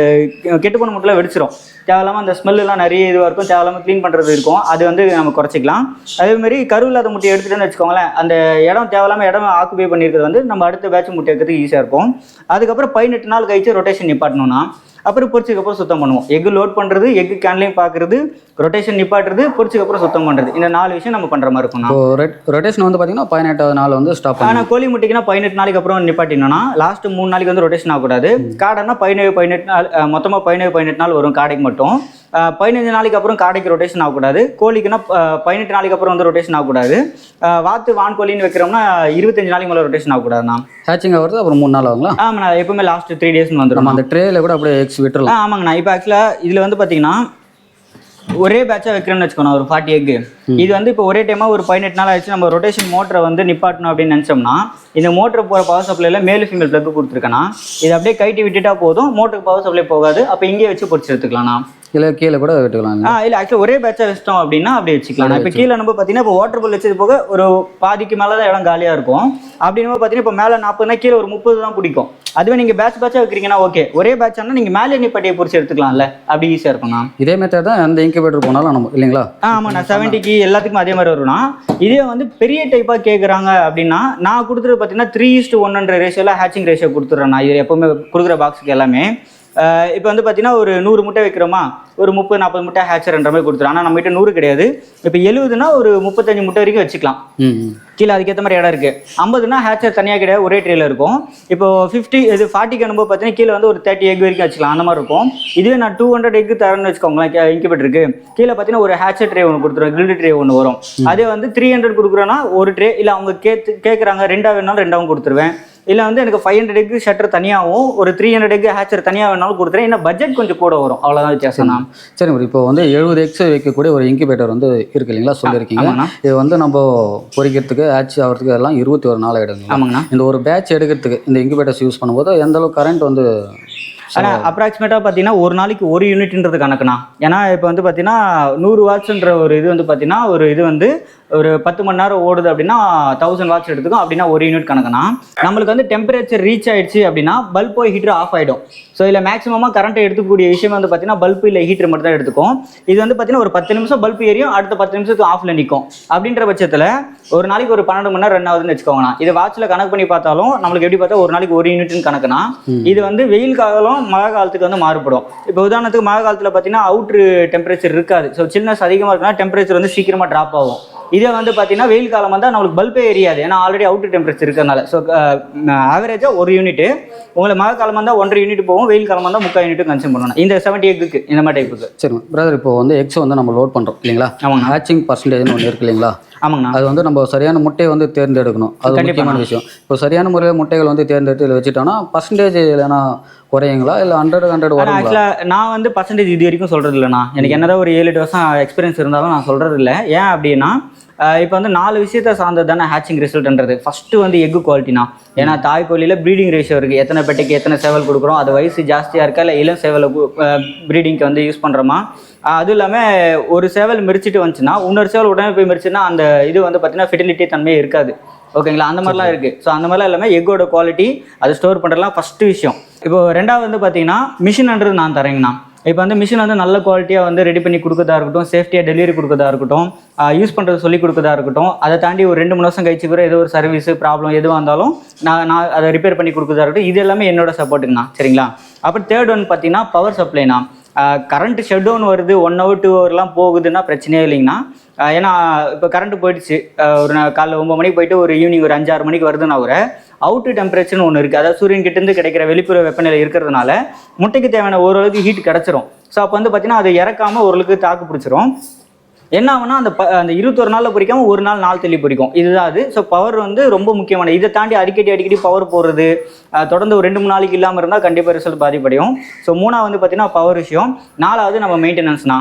Speaker 1: கெட்டுப்போன முட்டைலாம் வெடிச்சிரும். தேவையில்லாம அந்த எல்லாம் நிறைய இதுவாக இருக்கும். தேவையில்லாம க்ளீன் பண்ணுறது இருக்கும். அது வந்து நம்ம குறைச்சிக்கலாம். அதே மாதிரி கரு இல்லாத முட்டையை எடுத்துட்டோம்னு வச்சுக்கோங்களேன். அந்த இடம் தேவையில்லாம இடம் ஆக்குபை பண்ணியிருக்கிறது வந்து நம்ம அடுத்த பேட்ச் முட்டை எடுக்கிறதுக்கு ஈஸியாக இருக்கும். அதுக்கப்புறம் பதினெட்டு நாள் கழிச்சு ரொட்டேஷன் நிப்பாட்டணும்னா அப்புறம் பொரிச்சதுக்கப்புறம் சுத்தம் பண்ணுவோம். எக் லோட் பண்ணுறது எக் கேன்லையும் பார்க்குறது ரொட்டேஷன் நிப்பாட்டுறது பொரிச்சதுக்கப்புறம் சுத்தம் பண்ணுறது இந்த நாலு விஷயம் நம்ம பண்ணுற மாதிரி இருக்கும்ண்ணா.
Speaker 2: இப்போ ரொட்டேஷன் வந்து பார்த்தீங்கன்னா பதினெட்டாவது நாள் வந்து ஸ்டாப்
Speaker 1: ஆனால் கோழி முட்டைக்குனா பதினெட்டு நாளைக்கு அப்புறம் நிப்பாட்டினோம்னா லாஸ்ட் மூணு நாளைக்கு வந்து ரொட்டேஷன் ஆகக்கூடாது. காடைனா பதினேழு பதினெட்டு நாள் மொத்தமாக பதினேழு பதினெட்டு நாள் வரும் காடைக்கு மட்டும். பதினஞ்சு நாளைக்கு அப்புறம் காடைக்கு ரொட்டேஷன் ஆகக்கூடாது. கோழிக்குனா அஹ், பதினெட்டு நாளைக்கு அப்புறம் வந்து ரொட்டேஷன் ஆகக்கூடாது. வாத்து வான் கோழின்னு வைக்கிறோம்னா இருபத்தஞ்சு நாளைக்கு மேலே ரொட்டேஷன் ஆகக்கூடாதுண்ணா
Speaker 2: ஹேச்சிங் ஆகிறது அப்புறம் மூணு நாள் ஆகுங்களா?
Speaker 1: ஆமாண்ணா எப்பவுமே லாஸ்ட் த்ரீ டேஸ்னு
Speaker 2: நம்ம
Speaker 1: வந்துடும்
Speaker 2: அந்த ட்ரேல கூட அப்படியே எக்ஸ் விட்டுறலாம்.
Speaker 1: ஆ ஆமாங்கண்ணா. இப்போ ஆக்சுவலாக இதில் வந்து பார்த்தீங்கன்னா ஒரே பேட்சாக வைக்கிறேன்னு வச்சுக்கோண்ணா ஒரு ஃபார்ட்டி எக்கு இது வந்து இப்போ ஒரே டைமாக ஒரு பதினெட்டு நாள் ஆயிடுச்சு. நம்ம ரொட்டேஷன் மோட்டரை வந்து நிப்பாட்டணும் அப்படின்னு நினச்சோம்னா இந்த மோட்டர் போகிற பவர் சப்ளைல மேல் ஃபீமேல் ப்ளக் கொடுத்துருக்கேன்னா இது அப்படியே கைட்டி விட்டுட்டா போதும் மோட்டருக்கு பவர் சப்ளை போகாது. அப்போ இங்கேயே வச்சு பொறிச்சு எடுத்துக்கலாம்ண்ணா.
Speaker 2: இல்லை கீழே கூட விட்டுக்கலாம்.
Speaker 1: ஆ இல்லை ஆக்சுவலி ஒரே பேட்சாக வச்சிட்டோம் அப்படின்னா அப்படியே வச்சுக்கலாம். இப்போ கீழே நம்ம பார்த்தீங்கன்னா இப்போ வாட்டர் பால் வச்சது போக ஒரு பாதிக்கு மேலே தான் இடம் காலியாக இருக்கும். அப்படின்னு பார்த்தீங்கன்னா இப்போ மேலே நாற்பதுனா கீழே ஒரு முப்பது தான் பிடிக்கும். அதுவே நீங்கள் பேட்ச் பேட்சாக வைக்கிறீங்கன்னா ஓகே ஒரே பேட்ச் ஆனால் நீங்கள் மேலே நிப்பாட்டியை பொறிச்சு எடுத்துக்கலாம்ல. அப்படி ஈஸியாக இருக்கும்ண்ணா
Speaker 2: இதே மெத்தட் தான் எந்த இன்குபேட்டர் போனாலும் நம்ம இல்லைங்களா?
Speaker 1: ஆ ஆமாண்ணா செவன்ட்டிக்கு எல்லாத்துக்கும் அதே மாதிரி வரும்னா இதே வந்து பெரிய டைப்பாக கேட்குறாங்க அப்படின்னா நான் கொடுத்துறது பார்த்தீங்கன்னா த்ரீ இஸ்டு ஒன்ன்ற ரேஷியோவில் ஹேச்சிங் ரேஷியோ கொடுத்துட்றேன் நான். இது எப்போவுமே கொடுக்குற பாக்ஸுக்கு எல்லாமே. இப்போ வந்து பார்த்தீங்கன்னா ஒரு நூறு முட்டை வைக்கிறோமா? ஒரு முப்பது நாற்பது முட்டை ஹேச்சர்ன்ற மாதிரி கொடுத்துரும். ஆனால் நம்மகிட்ட நூறு கிடையாது. இப்போ எழுபதுனா ஒரு முப்பத்தஞ்சு முட்டை வரைக்கும் வச்சுக்கலாம். கீழே அதுக்கேற்ற மாதிரி இடம் இருக்குது ஐம்பதுனா ஹேச்சர் தனியாக கிடையாது ஒரே ட்ரேல இருக்கும். இப்போ ஃபிஃப்டி இது ஃபார்ட்டிக்கு அனுபவம் பார்த்தீங்கன்னா கீழே வந்து ஒரு தேர்ட்டி எக் வரைக்கும் வச்சுக்கலாம். அந்த மாதிரி இருக்கும். இதுவே நான் டூ ஹண்ட்ரட் எக் தரேன்னு வச்சுக்கோங்களேன் இன்குபேட்டருக்கு கீழே பார்த்தீங்கன்னா ஒரு ஹேச்சர் ட்ரே ஒன்று கொடுத்துருவோம் கிரில்டு ட்ரே ஒன்று வரும். அதே வந்து த்ரீ ஹண்ட்ரட் கொடுக்குறோன்னா ஒரு ட்ரே இல்லை அவங்க கேத்து கேட்குறாங்க ரெண்டாக வேணாலும் ரெண்டாவும் கொடுத்துருவேன். இல்லை வந்து எனக்கு ஃபைவ் ஹண்ட்ரட் எக் ஷட்டர் தனியாகவும் ஒரு த்ரீ ஹண்ட்ரட் எக் ஹேச்சர் தனியாக வேணாலும் கொடுத்துறேன். இன்னும் பட்ஜெட் கொஞ்சம் கூட வரும். அவ்வளோதான் வித்தியாசம். தான்
Speaker 2: சரி bro. இப்போ வந்து எழுபது எக்ஸ் வைக்கக்கூடிய ஒரு இன்குபேட்டர் வந்து இருக்கு இல்லைங்களா? சொல்லியிருக்கீங்க. இது வந்து நம்ம பொறிக்கிறதுக்கு ஆட்சி ஆகிறதுக்கு எல்லாம் இருபத்தி ஒரு நாள் ஆகிடுங்க
Speaker 1: ஆமாங்கண்ணா.
Speaker 2: இந்த ஒரு பேட்ச் எடுக்கிறதுக்கு இந்த இன்குபேட்டர்ஸ் யூஸ் பண்ணும்போது எந்த அளவுக்கு கரண்ட் வந்து
Speaker 1: ஆனால் அப்ராக்சிமேட்டாக பார்த்தீங்கன்னா ஒரு நாளைக்கு ஒரு யூனிட்ன்றது கணக்குண்ணா. ஏன்னா இப்போ வந்து பார்த்தீங்கன்னா நூறு வாட்ஸ்ன்ற ஒரு இது வந்து பார்த்தீங்கன்னா ஒரு இது வந்து ஒரு பத்து மணி நேரம் ஓடுது அப்படின்னா தௌசண்ட் வாட்ஸ் எடுத்துக்கும். அப்படின்னா ஒரு யூனிட் கணக்குனா. நம்மளுக்கு வந்து டெம்பரேச்சர் ரீச் ஆயிடுச்சு அப்படின்னா பல்போ ஹீட்டர் ஆஃப் ஆகிடும் ஸோ இதில் மேக்ஸிமமாக கரண்ட்டை எடுத்துக்கூடிய விஷயம் வந்து பார்த்தீங்கன்னா பல்பு இல்லை ஹீட்டர் மட்டும் தான் எடுத்துக்கும். இது வந்து பார்த்தீங்கன்னா ஒரு பத்து நிமிஷம் பல்ப் எரியும் அடுத்த பத்து நிமிஷத்துக்கு ஆஃப்ல நிற்கும் அப்படின்ற பட்சத்தில் ஒரு நாளைக்கு ஒரு பன்னெண்டு மணி நேரம் ரன் ஆகுதுன்னு வச்சுக்கோங்கண்ணா இது வாட்சில் கணக்கு பண்ணி பார்த்தாலும் நம்மளுக்கு எப்படி பார்த்தா ஒரு நாளைக்கு ஒரு யூனிட்னு கணக்குனா இது வந்து வெயில் காலம் மழை காலத்துக்கு வந்து மாறுபடும். இப்போ உதாரணத்துக்கு மழை காலத்தில் பார்த்தீங்கன்னா அவுட்ரு டெம்பரேச்சர் இருக்காது. ஸோ சில்னஸ் அதிகமாக இருக்குன்னா டெம்பரேச்சர் வந்து சீக்கிரமாக ட்ராப் ஆகும். இதே வந்து பார்த்தீங்கன்னா வெயில் காலம் வந்தால் நம்மளுக்கு பல்பே எரியாது. ஏன்னா ஆல்ரெடி அவுட் டெம்பரேச்சர் இருக்கிறனால ஸோ ஆவரேஜாக ஒரு யூனிட் உங்களுக்கு மழை காலம் வந்தால் ஒன்றரை யூனிட் போகும் வெயில் காலம் வந்தால் முக்கால் யூனிட் கன்சியூம் பண்ணணும். இந்த செவன்ட்டி எக்குக்கு இந்த மாதிரி டைப்புக்கு
Speaker 2: சரி பிரதர் இப்போ வந்து எக்ஸ் வந்து நம்ம லோட் பண்ணுறோம் இல்லைங்களா?
Speaker 1: ஆமாங்க.
Speaker 2: ஹேச்சிங் பர்சன்டேஜ்னு ஒன்று இருக்கு இல்லைங்களா?
Speaker 1: ஆமாங்கண்ணா
Speaker 2: அது வந்து நம்ம சரியான முட்டையை வந்து தேர்ந்தெடுக்கணும். அது. முக்கியமான விஷயம். இப்போ சரியான முறையில் முட்டைகள் வந்து தேர்ந்தெடுத்து இதில் வச்சுட்டோம்னா பர்சன்டேஜ் இல்லைனா குறையுங்களா? இல்லை ஹண்ட்ரட் ஹண்ட்ரட் வருங்களா?
Speaker 1: ஆக்சுவலாக நான் வந்து பர்சன்டேஜ் இது வரைக்கும் சொல்கிறது இல்லைண்ணா எனக்கு என்னதான் ஒரு ஏழு எட்டு வருஷம் எக்ஸ்பீரியன்ஸ் இருந்தாலும் நான் சொல்கிறது இல்லை ஏன் அப்படின்னா இப்போ வந்து நாலு விஷயத்த சார்ந்தது தானே ஹேச்சிங் ரிசல்ட்ன்றது ஃபஸ்ட்டு வந்து எக்கு குவாலிட்டினா ஏன்னா தாய் கோழியில் ப்ரீடிங் ரேஷியோ இருக்குது எத்தனை பெட்டைக்கு எத்தனை சேவல் கொடுக்குறோம்? அது வயசு ஜாஸ்தியாக இருக்கா? இல்லை இளம் சேவலை ப்ரீடிங்க்கு வந்து யூஸ் பண்ணுறோமா அதுவும் இல்லாமல் ஒரு சேவல் மெரிச்சிட்டு வந்துச்சுன்னா இன்னொரு சேவல் உடனே போய் மெரிச்சுன்னா அந்த இது வந்து பார்த்தீங்கன்னா ஃபெர்டிலிட்டி தன்மையே இருக்காது. ஓகேங்களா அந்த மாதிரிலாம் இருக்குது ஸோ அந்த மாதிரிலாம் எல்லாமே எக்கோட குவாலிட்டி அது ஸ்டோர் பண்ணுறதுலாம் ஃபஸ்ட்டு விஷயம். இப்போ ரெண்டாவது வந்து பார்த்தீங்கன்னா மிஷின்ன்றது நான் தரேங்கண்ணா. இப்போ வந்து மிஷின் வந்து நல்ல குவாலிட்டியாக வந்து ரெடி பண்ணி கொடுக்கறதா இருக்கட்டும் சேஃப்டியாக டெலிவரி கொடுக்கறதா இருக்கட்டும் யூஸ் பண்ணுறது சொல்லி கொடுக்கறதா இருக்கட்டும் அதை தாண்டி ஒரு ரெண்டு மூணு வருஷம் கழிச்சு கூட ஏதோ ஒரு சர்வீஸ் ப்ராப்ளம் எதுவாக இருந்தாலும் நான் நான் அதை ரிப்பேர் பண்ணி கொடுக்கறதா இருக்கட்டும் இது எல்லாமே என்னோட சப்போர்ட்டுங்கண்ணா சரிங்களா? அப்புறம் தேர்ட் ஒன் பார்த்தீங்கன்னா பவர் சப்ளைனா கரண்ட் ஷட் டவுன் வருது ஒன் ஹவர் டூ ஹவர்லாம் போகுதுன்னா பிரச்சனையே இல்லைங்கண்ணா. ஏன்னா இப்போ கரண்ட் போயிடுச்சு. ஒரு காலைல ஒம்பது மணிக்கு போயிட்டு ஒரு ஈவினிங் ஒரு அஞ்சாறு மணிக்கு வருதுன்னா கூட அவுட்டு டெம்பரேச்சர்னு ஒன்று இருக்குது அதாவது சூரியன் கிட்டேருந்து கிடைக்கிற வெளிப்புற வெப்பநிலை இருக்கிறதுனால முட்டைக்கு தேவையான ஓரளவுக்கு ஹீட் கிடச்சிரும். ஸோ அப்போ வந்து பார்த்தீங்கன்னா அது இறக்காம ஓரளவுக்கு தாக்கு பிடிச்சிரும். என்ன ஆகுனா அந்த ப அந்த இருபத்தொரு நாளில் பிடிக்காம ஒரு நாள் நாள் தள்ளி பிடிக்கும் இதுதான் அது. ஸோ பவர் வந்து ரொம்ப முக்கியமான இதை தாண்டி அடிக்கடி அடிக்கடி பவர் போடுறது தொடர்ந்து ஒரு ரெண்டு மூணு நாளைக்கு இல்லாமல் இருந்தால் கண்டிப்பாக ரிசல்ட் பாதிப்படையும். ஸோ மூணாவது வந்து பார்த்தீங்கன்னா பவர் விஷயம் நாலாவது நம்ம மெயின்டெனன்ஸ்னா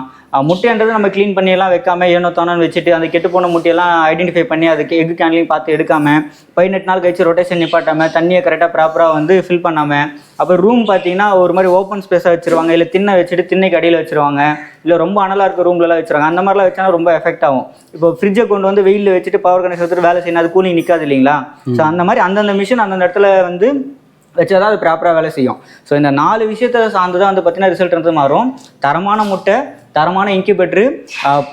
Speaker 1: முட்டைன்றது நம்ம க்ளீன் பண்ணியெல்லாம் வைக்காம ஏனோ தானோன்னு வச்சுட்டு அந்த கெட்டு போன முட்டையெல்லாம் ஐடென்டிஃபை பண்ணி அதுக்கு எக் கேன்லையும் பார்த்து எடுக்காம பதினெட்டு நாள் கழிச்சு ரொட்டேஷன் நிப்பாட்டாம தண்ணியை கரெக்டாக ப்ராப்பராக வந்து ஃபில் பண்ணாம அப்புறம் ரூம் பார்த்தீங்கன்னா ஒரு மாதிரி ஓப்பன் ஸ்பேஸாக வச்சிருவாங்க. இல்லை திண்ணை வச்சுட்டு திண்ணைக்கு அடியில் வச்சிருவாங்க. இல்லை ரொம்ப அனலாக இருக்க ரூம்லலாம் வச்சிருவாங்க. அந்த மாதிரிலாம் வச்சா ரொம்ப எஃபெக்ட் ஆகும். இப்போ ஃப்ரிட்ஜை கொண்டு வந்து வெயிலில் வச்சுட்டு பவர் கனெக்ஷன் எடுத்துட்டு வேலை செய்யணும். அது கூலிங் நிற்காது இல்லைங்களா? ஸோ அந்த மாதிரி அந்தந்த மிஷின் அந்தந்த இடத்துல வந்து வச்சாதான் அது ப்ராப்பராக வேலை செய்யும். ஸோ இந்த நாலு விஷயத்தை சார்ந்து தான் வந்து பார்த்தீங்கன்னா ரிசல்ட் வந்து மாறும். தரமான முட்டை தரமான இன்குபேட்டரு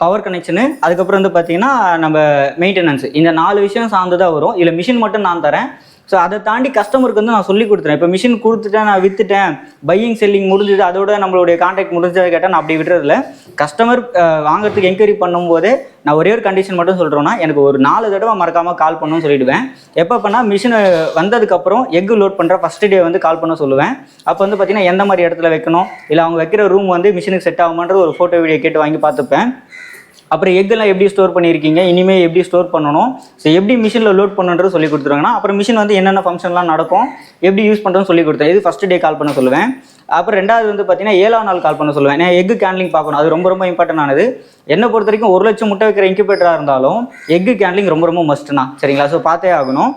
Speaker 1: பவர் கனெக்ஷனு அதுக்கப்புறம் வந்து பார்த்தீங்கன்னா நம்ம மெயின்டெனன்ஸ் இந்த நாலு விஷயம் சார்ந்து தான் வரும். இதில் மிஷின் மட்டும் நான் தரேன். ஸோ அதை தாண்டி கஸ்டமருக்கு வந்து நான் சொல்லி கொடுத்துறேன். இப்போ மிஷின் கொடுத்துட்டேன் நான் வித்துட்டேன் பையிங் செல்லிங் முடிஞ்சது அதோட நம்மளுடைய கான்டாக்ட் முடிஞ்சதை கேட்டால் நான் அப்படி விடுறதில்ல. கஸ்டமர் வாங்குறதுக்கு என்கொயரி பண்ணும்போதே நான் ஒரே ஒரு கண்டிஷன் மட்டும் சொல்கிறேன்னா எனக்கு ஒரு நாலு தடவை மறக்காமல் கால் பண்ணணும்னு சொல்லிடுவேன். எப்போ பண்ணால் மிஷின் வந்ததுக்கப்புறம் எக் லோட் பண்ணுற ஃபஸ்ட் டே வந்து கால் பண்ண சொல்லுவேன். அப்போ வந்து பார்த்தீங்கன்னா எந்த மாதிரி இடத்துல வைக்கணும்? இல்லை அவங்க வைக்கிற ரூம் வந்து மிஷினுக்கு செட் ஆகுமான்ற ஒரு ஃபோட்டோ வீடியோ கேட்டு வாங்கி பார்த்துப்பேன். அப்புறம் எக்கெல்லாம் எப்படி ஸ்டோர் பண்ணியிருக்கீங்க? இனிமேல் எப்படி ஸ்டோர் பண்ணணும்? ஸோ எப்படி மிஷினில் லோட் பண்ணுன்றது சொல்லி கொடுத்துருவாங்கன்னா அப்புறம் மிஷின் வந்து என்னென்ன ஃபங்க்ஷன்லாம் நடக்கும் எப்படி யூஸ் பண்ணுறதுன்னு சொல்லி கொடுத்தேன் இது ஃபஸ்ட் டே கால் பண்ண சொல்லுவேன். அப்புறம் ரெண்டாவது வந்து பார்த்தீங்கன்னா ஏழாம் நாள் கால் பண்ண சொல்லுவேன். ஏன்னா எக்கு கேண்ட்லிங் பார்க்கணும். அது ரொம்ப ரொம்ப இம்பார்ட்டன் ஆனது. என்னை பொறுத்த வரைக்கும் ஒரு லட்சம் முட்டை வைக்கிற இன்குபேட்டராக இருந்தாலும் எக்கு கேண்ட்லிங் ரொம்ப ரொம்ப மஸ்ட்னா சரிங்களா? ஸோ பார்த்தே ஆகணும்.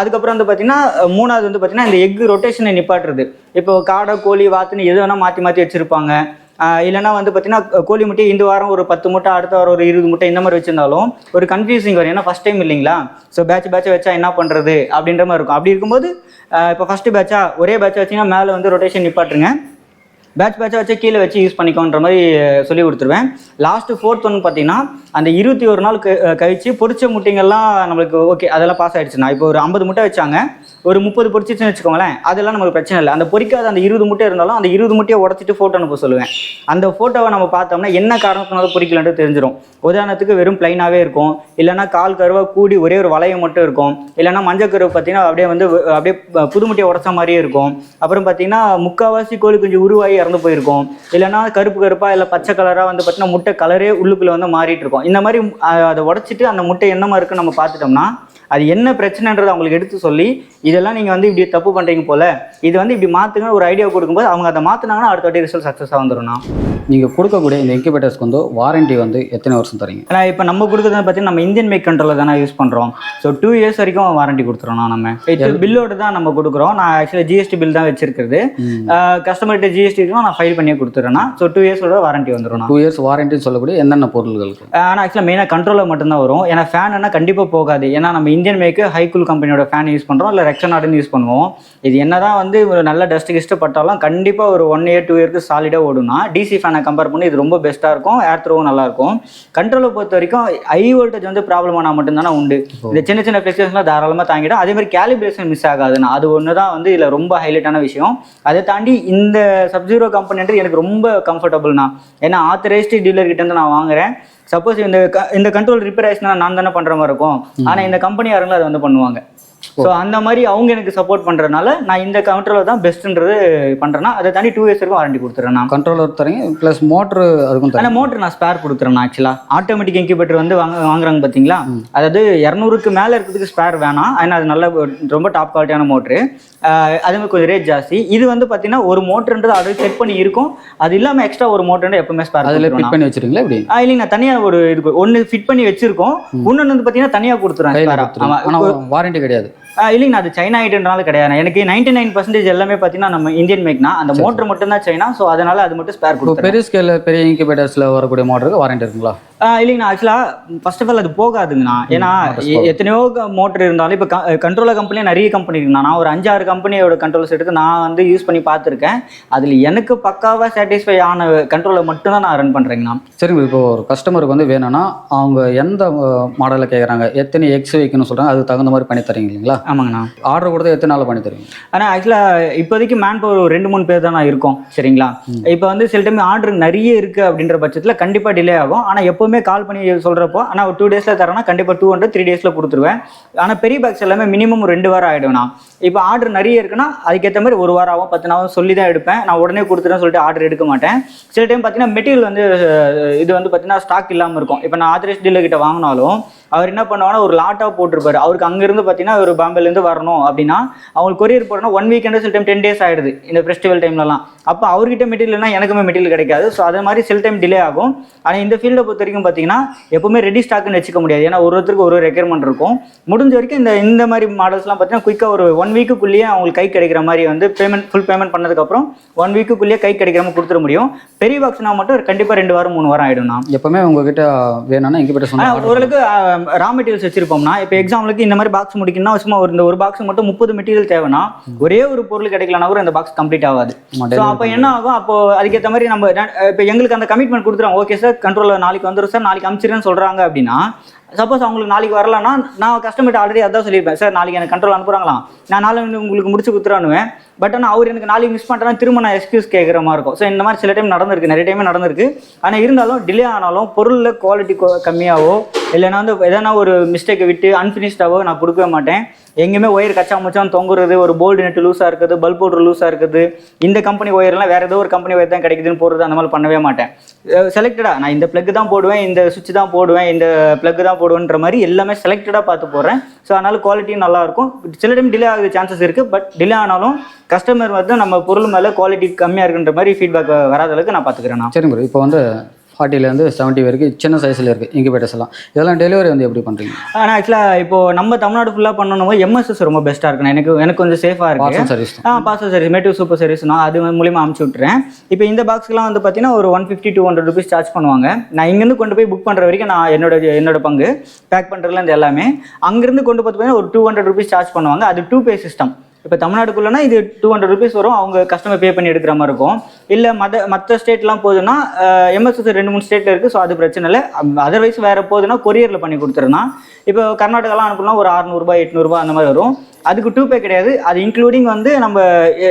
Speaker 1: அதுக்கப்புறம் வந்து பார்த்தீங்கன்னா மூணாவது வந்து பார்த்தீங்கன்னா இந்த எக் ரொட்டேஷனை நிப்பாட்டுறது. இப்போ காடை கோழி வாத்துன்னு எது வேணால் மாற்றி மாற்றி வச்சுருப்பாங்க. இல்லைனா இல்லைன்னா வந்து பார்த்தீங்கன்னா கோழி முட்டை இந்த வாரம் ஒரு பத்து முட்டை அடுத்த வாரம் ஒரு இருபது முட்டை இந்த மாதிரி வச்சிருந்தாலும் ஒரு கன்ஃபியூசிங் வரும். ஏன்னா ஃபஸ்ட் டைம் இல்லைங்களா? ஸோ பேட்ச் பேட்ச் வச்சா என்ன பண்ணுறது அப்படின்ற மாதிரி இருக்கும். அப்படி இருக்கும்போது இப்போ ஃபஸ்ட்டு பேட்சா ஒரே பேட்ச் வச்சிங்கன்னா மேலே வந்து ரொட்டேஷன் நிப்பாட்டுருங்க. பேட்ச் பேட்சாக வச்சு கீழே வச்சு யூஸ் பண்ணிக்கோன்ற மாதிரி சொல்லி கொடுத்துருவேன். லாஸ்ட்டு ஃபோர்த் ஒன் பார்த்தீங்கன்னா அந்த இருபத்தி ஒரு நாள் க- கழிச்சு பொறிச்ச முட்டைங்கள்லாம் நம்மளுக்கு ஓகே அதெல்லாம் பாஸ் ஆகிடுச்சுண்ணா இப்போ ஒரு ஐம்பது முட்டை வச்சாங்க. ஒரு முப்பது பொரிச்சிச்சுன்னு வச்சுக்கோங்களேன் அதெல்லாம் நமக்கு பிரச்சனை இல்லை. அந்த பொறிக்காத அந்த இருபது முட்டை இருந்தாலும் அந்த இருபது முட்டையை உடச்சிட்டு ஃபோட்டோ அனுப்ப சொல்லுவேன். அந்த ஃபோட்டோவை நம்ம பார்த்தோம்னா என்ன காரணத்தினால பொறிக்கலன்ட்டு தெரிஞ்சிடும் உதாரணத்துக்கு வெறும் பிளைனாகவே இருக்கும். இல்லைன்னா கால் கருவாக கூடி ஒரே ஒரு வளையம் மட்டும் இருக்கும். இல்லைன்னா மஞ்சள் கருவு பார்த்தீங்கன்னா அப்படியே வந்து அப்படியே புது முட்டையை உடச்ச மாதிரியே இருக்கும். அப்புறம் பார்த்தீங்கன்னா முக்கால்வாசி கோழி கொஞ்சம் உருவாகி இறந்து போயிருக்கும். இல்லைன்னா கருப்பு கருப்பாக இல்லை பச்சை கலராக வந்து பார்த்தீங்கன்னா முட்டை கலரே உள்ளுக்குள்ளே வந்து மாறிட்டு இருக்கும். இந்த மாதிரி அதை உடச்சிட்டு அந்த முட்டை என்னமா இருக்குன்னு நம்ம பார்த்துட்டோம்னா அது என்ன பிரச்சனைன்றது அவங்களுக்கு எடுத்து சொல்லி இதெல்லாம் நீங்கள் வந்து இப்படி தப்பு பண்ணுறீங்க போல இது வந்து இப்படி மாற்றுங்கன்னு ஒரு ஐடியா கொடுக்கும்போது அவங்க அதை மாற்றினாங்கன்னா அடுத்த வாட்டி ரிசல்ட் சக்ஸஸாக வந்துடும்ண்ணா
Speaker 2: நீங்கள் கொடுக்கக்கூடிய இந்த இன்குபேட்டர்ஸ்க்கு வந்து வாரண்டி வந்து எத்தனை வருஷம் தரீங்க?
Speaker 1: ஏன்னா இப்போ நம்ம கொடுக்குறது பார்த்தீங்கன்னா நம்ம இந்தியன் மேக் கண்ட்ரோலில் தானே யூஸ் பண்ணுறோம் ஸோ டூ இயர்ஸ் வரைக்கும் வாரண்டி கொடுத்துறோம் நம்ம. இது பில்லோடு தான் நம்ம கொடுக்குறோம். நான் ஆக்சுவலாக ஜிஎஸ்டி பில் தான் வச்சிருக்கிறது. கஸ்டமர்கிட்ட ஜிஎஸ்டி நான் ஃபைல் பண்ணியே கொடுத்துறேன்னா ஸோ டூ இயர்ஸோட வாரண்டி வந்துடும்
Speaker 2: டூ இயர்ஸ் வாரண்டின்னு சொல்லக்கூடிய என்னென்ன பொருள்களுக்கு?
Speaker 1: ஆனால் ஆக்சுவலாக மெயினாக கண்ட்ரோலில் மட்டும்தான் வரும். ஏன்னா ஃபேன்னா கண்டிப்பாக போகாது. ஏன்னா நம்ம இந்தியன் மேக்கு ஹைகூல் கம்பெனியோட ஃபேன் யூஸ் பண்ணுறோம் இல்லை ரெக்ஷனாடுன்னு யூஸ் பண்ணுவோம். இது என்னதான் வந்து ஒரு நல்ல டஸ்ட் கிஸ்ட் பட்டாலும் கண்டிப்பாக ஒரு ஒன் இயர் டூ இயருக்கு சாலிடாக ஓடுனா டிசி ஃபேனை கம்பேர் பண்ணி இது ரொம்ப பெஸ்ட்டாக இருக்கும் ஏர் த்ரோவும் நல்லாயிருக்கும் கண்ட்ரோலை பொறுத்த வரைக்கும் ஹை வோல்டேஜ் வந்து ப்ராப்ளம் ஆனால் மட்டும்தானே உண்டு. இந்த சின்ன சின்ன ஃபிளக்சுவேஷன்லாம் தாராளமாக தாங்கிடும். அதே மாதிரி கேலிபிரேஷன் மிஸ் ஆகாதுண்ணா அது ஒன்று தான் வந்து இதில் ரொம்ப ஹைலைட்டான விஷயம். அதை தாண்டி இந்த சப்ஜீரோ கம்பெனின்றது எனக்கு ரொம்ப கம்ஃபர்டபுள்ண்ணா ஏன்னா ஆத்தரைஸ்டு டீலர் கிட்ட இருந்து நான் வாங்குறேன். சப்போஸ் இந்த இந்த கண்ட்ரோல் ரிப்பேர் ஆயிடுச்சுன்னா நான் தானே பண்ணுற மாதிரி இருக்கும். ஆனால் இந்த கம்பெனி யாருங்களும் அதை வந்து பண்ணுவாங்க. ஸோ அந்த மாதிரி அவங்க எனக்கு சப்போர்ட் பண்ணுறதுனால நான் இந்த கண்ட்ரோலர் தான் பெஸ்ட்டுன்றது பண்ணுறேன்னா அதை தாண்டி டூ இயர்ஸ் வரைக்கும் வாரண்டி கொடுத்துறேன் நான்.
Speaker 2: கண்ட்ரோலர் தரீங்க ப்ளஸ் மோட்ரு அதுக்கும்
Speaker 1: ஆனால் மோட்டர் நான் ஸ்பேர் கொடுத்துறேன் ஆக்சுவலாக ஆட்டோமேட்டிக் இன்குபேட்டர் வந்து வாங்க வாங்குறாங்க பார்த்தீங்களா அதாவது இரநூறுக்கு மேலே இருக்கிறதுக்கு ஸ்பேர் வேணாம். ஏன்னா அது நல்ல ரொம்ப டாப் குவாலிட்டியான மோட்ரு அதே மாதிரி கொஞ்சம் ரேட் ஜாஸ்தி. இது வந்து பார்த்தீங்கன்னா ஒரு மோட்டர்ன்றது ஆல்ரெடி செட் பண்ணி இருக்கும். அது இல்லாமல் எக்ஸ்ட்ரா ஒரு மோட்டர் எப்பவுமே ஸ்பேர்
Speaker 2: அதில் ஃபிட் பண்ணி வச்சிருக்கீங்களா இப்படி
Speaker 1: இல்லைங்க நான் தனியாக ஒரு இது ஒன்று ஃபிட் பண்ணி வச்சிருக்கோம். இன்னொன்று வந்து பார்த்தீங்கன்னா தனியாக கொடுத்துறேன்
Speaker 2: கையில்
Speaker 1: spare ஆ. ஆமா.
Speaker 2: ஆனால் வாரண்டி கிடையாது.
Speaker 1: இல்லைங்கண்ணா அது சைனா ஐட்டம்னால கிடையாது எனக்கு நைன்டி நைன் பர்சன்டேஜ் எல்லாமே பார்த்தீங்கன்னா நம்ம இந்தியன் மேக்னா அந்த மோட்டர் மட்டும் தான் சைனா ஸோ அதனால அது மட்டும் ஸ்பேர் கொடுத்துறேன்
Speaker 2: பெரிய ஸ்கேலில் பெரிய இன்குபேட்டர்ஸில் வரக்கூடிய மோட்டருக்கு வாரண்டி இருக்குங்களா?
Speaker 1: இல்லைங்கண்ணா ஆக்சுவலாக ஃபர்ஸ்ட் ஆஃப் ஆல் அது போகாதுங்கண்ணா. ஏன்னா எத்தனையோ மோட்டர் இருந்தாலும் இப்போ கண்ட்ரோலர் கம்பெனியே நிறைய கம்பெனி இருக்குண்ணா. நான் ஒரு அஞ்சாறு கம்பெனியோட கண்ட்ரோல்ஸ் எடுத்து நான் வந்து யூஸ் பண்ணி பார்த்துருக்கேன். அதில் எனக்கு பக்காவாக சாட்டிஸ்ஃபை ஆன கண்ட்ரோலை மட்டும் தான் நான் ரன் பண்ணுறேங்கண்ணா
Speaker 2: சரிங்க இப்போ ஒரு கஸ்டமருக்கு வந்து வேணும்னா அவங்க எந்த மாடலில் கேட்குறாங்க எத்தனை எக்ஸ் வைக்கணும்னு சொல்கிறாங்க அதுக்கு தகுந்த மாதிரி பண்ணி தரீங்க இல்லைங்களா?
Speaker 1: ஆமாங்கண்ணா.
Speaker 2: ஆர்டர் கொடுத்தா எத்தனை நாள் பண்ணி தருவீங்க?
Speaker 1: ஆனால் ஆக்சுவலாக இப்போதைக்கு மேன் பவர் ஒரு ரெண்டு மூணு பேர் தான் நான் இருக்கோம். சரிங்களா? இப்போ வந்து சில டைம் ஆர்டர் நிறைய இருக்குது அப்படின்ற பட்சத்தில் கண்டிப்பாக டிலே ஆகும். ஆனால் எப்போவுமே கால் பண்ணி சொல்கிறப்போ ஆனால் ஒரு டூ டேஸில் தரேன்னா கண்டிப்பாக டூ ஹண்ட்ரட் த்ரீ டேஸில் கொடுத்துருவேன். ஆனால் பெரிய பேக்ஸ் எல்லாமே மினிமம் ரெண்டு வாரம் ஆகிடும்ண்ணா இப்போ ஆர்டர் நிறைய இருக்குன்னா அதுக்கேற்ற மாதிரி ஒரு வாரம் ஆகும் பத்து நாளும் சொல்லி தான் எடுப்பேன். நான் உடனே கொடுத்துட்டேன்னு சொல்லிட்டு ஆர்டர் எடுக்க மாட்டேன். சில டைம் பார்த்தீங்கன்னா மெட்டீரியல் வந்து இது வந்து பார்த்தீங்கன்னா ஸ்டாக் இல்லாமல் இருக்கும். இப்போ நான் ஆத்தரைஸ் டீலர் கிட்ட வாங்கினாலும் அவர் என்ன பண்ணுவாங்கன்னா ஒரு லாட்டாக போட்டிருப்பாரு. அவருக்கு அங்கேருந்து பார்த்தீங்கன்னா ஒரு பாம்பேலேருந்து வரணும் அப்படின்னா அவங்களுக்கு கொரியர் போடணும் ஒன் வீக் சில டைம் டென் டேஸ் ஆயிடுது இந்த ஃபெஸ்டிவல் டைம்லலாம் அப்போ அவர்கிட்ட மெட்டீரியல்னா எனக்குமே மெட்டீரியல் கிடைக்காது. ஸோ அதே மாதிரி சில டைம் டிலே ஆகும். ஆனால் இந்த ஃபீல்டை பொறுத்த வரைக்கும் பார்த்தீங்கன்னா எப்பவுமே ரெடி ஸ்டாக்குன்னு வச்சுக்க முடியாது. ஏன்னா ஒரு ஒருத்தருக்கு ஒரு ரெக்யர்மெண்ட் இருக்கும். முடிஞ்ச வரைக்கும் இந்த இந்த மாதிரி மாடல்ஸ்லாம் பார்த்தீங்கன்னா குயிக்காக ஒரு ஒன் வீக்குக்குள்ளேயே அவங்களுக்கு கை கிடைக்கிற மாதிரி வந்து பேமெண்ட் ஃபுல் பேமெண்ட் பண்ணதுக்கப்புறம் ஒன் வீக்குக்குள்ளேயே கை கிடைக்கிற மாதிரி கொடுத்துட முடியும். பெரிய பாக்ஸ்னா மட்டும் கண்டிப்பாக ரெண்டு வாரம் மூணு வாரம் ஆயிடும்ண்ணா.
Speaker 2: எப்பவுமே உங்ககிட்ட வேணும்னா இன்குபேட்டர்
Speaker 1: ஆனா
Speaker 2: சொன்னா
Speaker 1: ஓரளவுக்கு ரா மெட்டீரியல்ஸ் வச்சிருப்போம்னா இப்போ எக்ஸாம்பிளுக்கு இந்த மாதிரி பாக்ஸ் முடிக்கணும்னா சும்மா ஒரு இந்த ஒரு பாக்ஸ் மட்டும் முப்பது மெட்டீரியல் தேவைன்னா ஒரே ஒரு பொருள் கிடைக்கலனா கூட இந்த பாக்ஸ் கம்ப்ளீட் ஆகாது. ஸோ அப்போ என்ன ஆகும்? அப்போ அதுக்கேற்ற மாதிரி நம்ம இப்போ எங்களுக்கு அந்த கமிட்மெண்ட் கொடுத்துருவோம் ஓகே சார் கண்ட்ரோலில் நாளைக்கு வந்துடும் சார் நாளைக்கு அனுப்பிச்சிருன்னு சொல்கிறாங்க அப்படின்னா சப்போஸ் அவங்களுக்கு நாளைக்கு வரலன்னா நான் கஸ்டமர்கிட்ட ஆல்ரெடி அதான் சொல்லியிருப்பேன். சார் நாளைக்கு எனக்கு கண்ட்ரோல் அனுப்புகிறாங்களாம் நான் நாளைக்கு உங்களுக்கு முடிச்சு கொடுத்துருவானுவேன் பட் ஆனால் அவர் எனக்கு நாளைக்கு மிஸ் பண்ணுறேன்னா திரும்ப நான் எக்ஸ்கியூஸ் கேட்குற மாதிரி இருக்கும். ஸோ இந்த மாதிரி சில டைம் நடந்திருக்கு. நிறைய டைமே நடந்திருக்கு. ஆனால் இருந்தாலும் டிலே ஆனாலும் பொருளில் குவாலிட்டி கம்மியாகவோ இல்லைன்னா வந்து எதனா ஒரு மிஸ்டேக்கை விட்டு அன்ஃபினிஷ்டாவோ நான் கொடுக்கவே மாட்டேன். எங்கேயுமே ஒயர் கச்சா முச்சான் தொங்குறது ஒரு போல்டு நெட் லூஸாக இருக்குது பல்ப் பவுடர் லூஸாக இருக்குது. இந்த கம்பெனி ஒயர்லாம் வேறு ஏதோ ஒரு கம்பெனி ஒயர் தான் கிடைக்குதுன்னு போடுறது அந்த மாதிரி பண்ணவே மாட்டேன். செலக்டடாக நான் இந்த ப்ளக் தான் போடுவேன் இந்த சுவிட்ச் தான் போடுவேன் இந்த ப்ளக் தான் போடுவேன்ற மாதிரி எல்லாமே செலக்டடாக பார்த்து போடுறேன். ஸோ அதனால் குவாலிட்டியும் நல்லாயிருக்கும். சில டைம் டிலே ஆகுது சான்சஸ் இருக்குது பட் டிலே ஆனாலும் கஸ்டமர் வந்து நம்ம பொருள் மேலே குவாலிட்டி கம்மியாக இருக்குன்ற மாதிரி ஃபீட்பேக் வராத அளவுக்கு நான் பார்த்துக்கிறேன் நான்.
Speaker 2: சரிங்க இப்போ வந்து ஃபார்ட்டிலேருந்து செவன்ட்டி வரைக்கும் சின்ன சைஸில் இருக்குது இன்குபேட்டர்ஸ் எல்லாம். இதெல்லாம் டெலிவரி வந்து எப்படி பண்ணுறீங்க
Speaker 1: ஆனால் ஆக்சுவலாக இப்போ நம்ம தமிழ்நாடு ஃபுல்லாக பண்ணணும் எம்எஸ்எஸ் ரொம்ப பெஸ்ட்டாக இருக்குண்ணா எனக்கு எனக்கு கொஞ்சம் சேஃபாக இருக்கு.
Speaker 2: பார்சல் சர்வீஸ்
Speaker 1: ஆ பார்சல் சர்வீஸ் மேட்டிவ் சூப்பர் சர்வீஸ் நான் அது மூலியமா அமுச்சு விட்டுறேன். இப்போ இந்த பாக்ஸ்க்குலாம் வந்து பார்த்தீங்கன்னா ஒரு one fifty two hundred rupees charge பண்ணுவாங்க. நான் இங்கேருந்து கொண்டு போய் புக் பண்ணுற வரைக்கும் நான் என்னோட என்னோட பங்கு. பேக் பண்ணுறதுல இந்த எல்லாமே. அங்கேருந்து கொண்டு போய் பார்த்தீங்கன்னா ஒரு டூ ஹண்ட்ரட் ருபீஸ் சார்ஜ் பண்ணுவாங்க. அது டூ பே சிஸ்டம் இப்போ தமிழ்நாடுக்குள்ளனா இது டூ ஹண்ட்ரட் ருபீஸ் வரும் அவங்க கஸ்டமர் பே பண்ணி எடுக்கிற மாதிரி இருக்கும். இல்லை மத மற்ற ஸ்டேட்லாம் போகுதுன்னா எம்எஸ்எஸ் ரெண்டு மூணு ஸ்டேட்டில் இருக்குது ஸோ அது பிரச்சனை இல்லை. அதர்வைஸ் வேறு போகுதுன்னா கொரியரில் பண்ணி கொடுத்துருனா இப்போ கர்நாடகாலாம் அனுப்பலாம் ஒரு அறநூறுபா எட்நூறுபா அந்த மாதிரி வரும். அதுக்கு டூ பே கிடையாது. அது இன்க்ளூடிங் வந்து நம்ம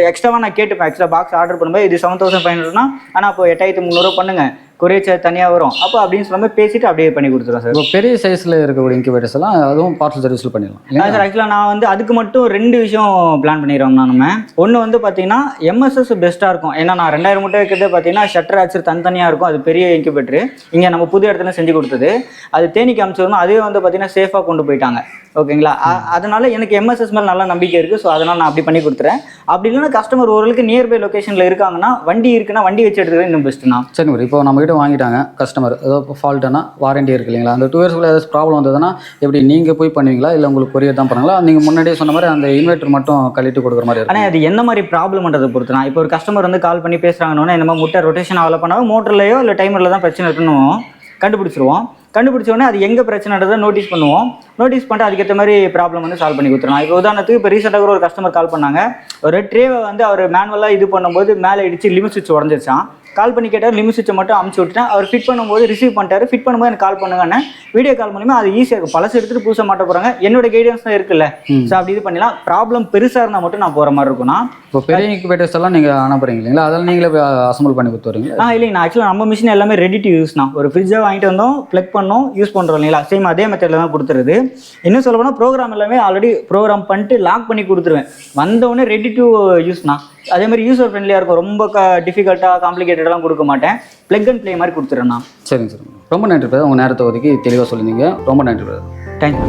Speaker 1: எக்ஸ்ட்ராவாக நான் கேட்டுப்பேன். எக்ஸ்ட்ரா பாக்ஸ் ஆர்டர் பண்ணும்போது இது செவன் தௌசண்ட் ஃபைவ் ஹண்ட்ரட்னா ஆனால் அப்போ எட்டாயிரத்து முந்நூறுவா பண்ணுங்க. கொரியர் சார்ஜ் தனியாக வரும். அப்போ அப்படின்னு சொல்லாமல் பேசிட்டு அப்படியே பண்ணி கொடுத்துருவோம் சார்.
Speaker 2: இப்போ பெரிய சைஸில் இருக்கக்கூடிய இன்குபேட்டர்ஸ் எல்லாம் அதுவும் பார்சல் சர்வீஸில் பண்ணிடலாம்?
Speaker 1: சார் ஆக்சுவலாக நான் வந்து அதுக்கு மட்டும் ரெண்டு விஷயம் பிளான் பண்ணிடுவோம் நம்ம. ஒன்று வந்து பார்த்தீங்கன்னா எம்எஸ்எஸ் பெஸ்ட்டாக இருக்கும். ஏன்னா நான் ரெண்டாயிரம் முட்டை வைக்கிறதே பார்த்தீங்கன்னா ஷட்டர் ஆக்சர் தனித்தனியாக இருக்கும். அது பெரிய இன்குபேட்டர் இங்கே நம்ம புது இடத்துல செஞ்சு கொடுத்தது. அது தேனிக்கு அமிச்சிருந்தோம் அதுவே வந்து பார்த்தீங்கன்னா சேஃபாக கொண்டு போயிட்டாங்க. ஓகேங்களா? அதனால எனக்கு எம்எஸ்எஸ் மேலே நல்ல நம்பிக்கை இருக்குது ஸோ அதனால் நான் அப்படி பண்ணி கொடுத்துறேன். அப்படி இல்லைன்னா கஸ்டமர் ஓரளவுக்கு நியர்பை லொக்கேஷனில் இருக்காங்கன்னா வண்டி இருக்குன்னா வண்டி வச்சு எடுத்துக்கிறது இன்னும் பெஸ்ட்டுண்ணா
Speaker 2: ப்ரோ இப்போ நம்மகிட்ட வாங்கிட்டாங்க கஸ்டமர் ஏதோ ஃபால்ட்டுனா வாரண்டி இருக்கு இல்லைங்களா? அந்த டூ இயர்ஸ்க்குள்ள ஏதாச்சும் ப்ராப்ளம் வந்ததுன்னா எப்படி நீங்கள் போய் பண்ணுவீங்களா? இல்லை உங்களுக்கு கொரியர் தான் பண்ணுங்களா? நீங்கள் முன்னாடியே சொன்ன மாதிரி அந்த இன்வெர்ட்டர் மட்டும் கழிட்டு கொடுக்குற மாதிரி
Speaker 1: ஆனால் அது என்ன மாதிரி ப்ராப்ளம்ன்றதை பொறுத்து? நான் இப்போ ஒரு கஸ்டமர் வந்து கால் பண்ணி பேசுகிறாங்கன்னா இந்த மாதிரி முட்டை ரொட்டேஷன் ஆகல பண்ணாலும் மோட்டர்லையோ இல்லை டைமரில் தான் பிரச்சனை இருக்குன்னு கண்டுபிடிச்சிருவோம். கண்டுபிடிச்ச உடனே அது எங்கே பிரச்சனைன்றதை நோட்டீஸ் பண்ணுவோம். நோட்டீஸ் பண்ணிட்டு அதுக்கேற்ற மாதிரி ப்ராப்ளம் வந்து சால்வ் பண்ணி கொடுத்துருவோம். இப்போ உதாரணத்துக்கு இப்போ ரீசெண்டாக ஒரு கஸ்டமர் கால் பண்ணாங்க. ஒரு ட்ரேவை வந்து அவர் மேனுவலாக இது பண்ணும்போது மேலே இடிச்சு லிமிட் சுவிட்ச் உடஞ்சிருச்சான் கால் பண்ணி கேட்டார் லிமிட் சுவிட்சை மட்டும் அமுச்சு விட்டுட்டேன். அவர் ஃபிட் பண்ணும்போது ரிசீவ் பண்ணிட்டாரு. ஃபிட் பண்ணும்போது எனக்கு கால் பண்ணுங்கன்னு வீடியோ கால் மூலியமா அது ஈஸியாக இருக்கும். பழசு எடுத்துட்டு புதுசாக மாட்ட போகிறாங்க என்னோட கைடன்ஸ் தான் இருக்குல்ல. ஸோ அப்படி இது பண்ணலாம் ப்ராப்ளம் பெருசாக இருந்தால் மட்டும் நான் போகிற மாதிரி இருக்கும்னா
Speaker 2: இப்போ பெரிய இன்குபேட்டர்ஸ் எல்லாம் நீங்கள் அனுப்புறீங்க இல்லைங்களா? அதெல்லாம் நீங்களே அசம்பிள் பண்ணி கொடுத்துறீங்க
Speaker 1: ஆ இல்லைங்க நான் ஆக்சுவலாக நம்ம மிஷின் எல்லாமே ரெடி டு யூஸ்னா ஒரு ஃப்ரிட்ஜை வாங்கிட்டு வந்தோம் ப்ளக் பண்ணோம் யூஸ் பண்ணுறோம் இல்லைங்களா? சேம் அதே மெத்தடில் தான் கொடுத்துருது. இன்னும் சொல்ல போனால் ப்ரோக்ராம் எல்லாமே ஆல்ரெடி ப்ரோக்ராம் பண்ணிட்டு லாக் பண்ணி கொடுத்துருவேன். வந்தவொடனே ரெடி டு யூஸ்னா அதே மாதிரி யூசர் ஃப்ரெண்ட்லியாக இருக்கும். ரொம்ப க டிஃபிகல்ட்டாக காம்ப்ளிகேட்டடாக கொடுக்க மாட்டேன். ப்ளக் அண்ட் ப்ளே மாதிரி கொடுத்துறேன் நான்.
Speaker 2: சரிங்க சார். ரொம்ப நன்றி பிரதர் உங்கள் நேரத்தை ஒதுக்கி தெளிவாக சொல்லியிருந்தீங்க. ரொம்ப நன்றி பிரதர்
Speaker 1: தேங்க்யூ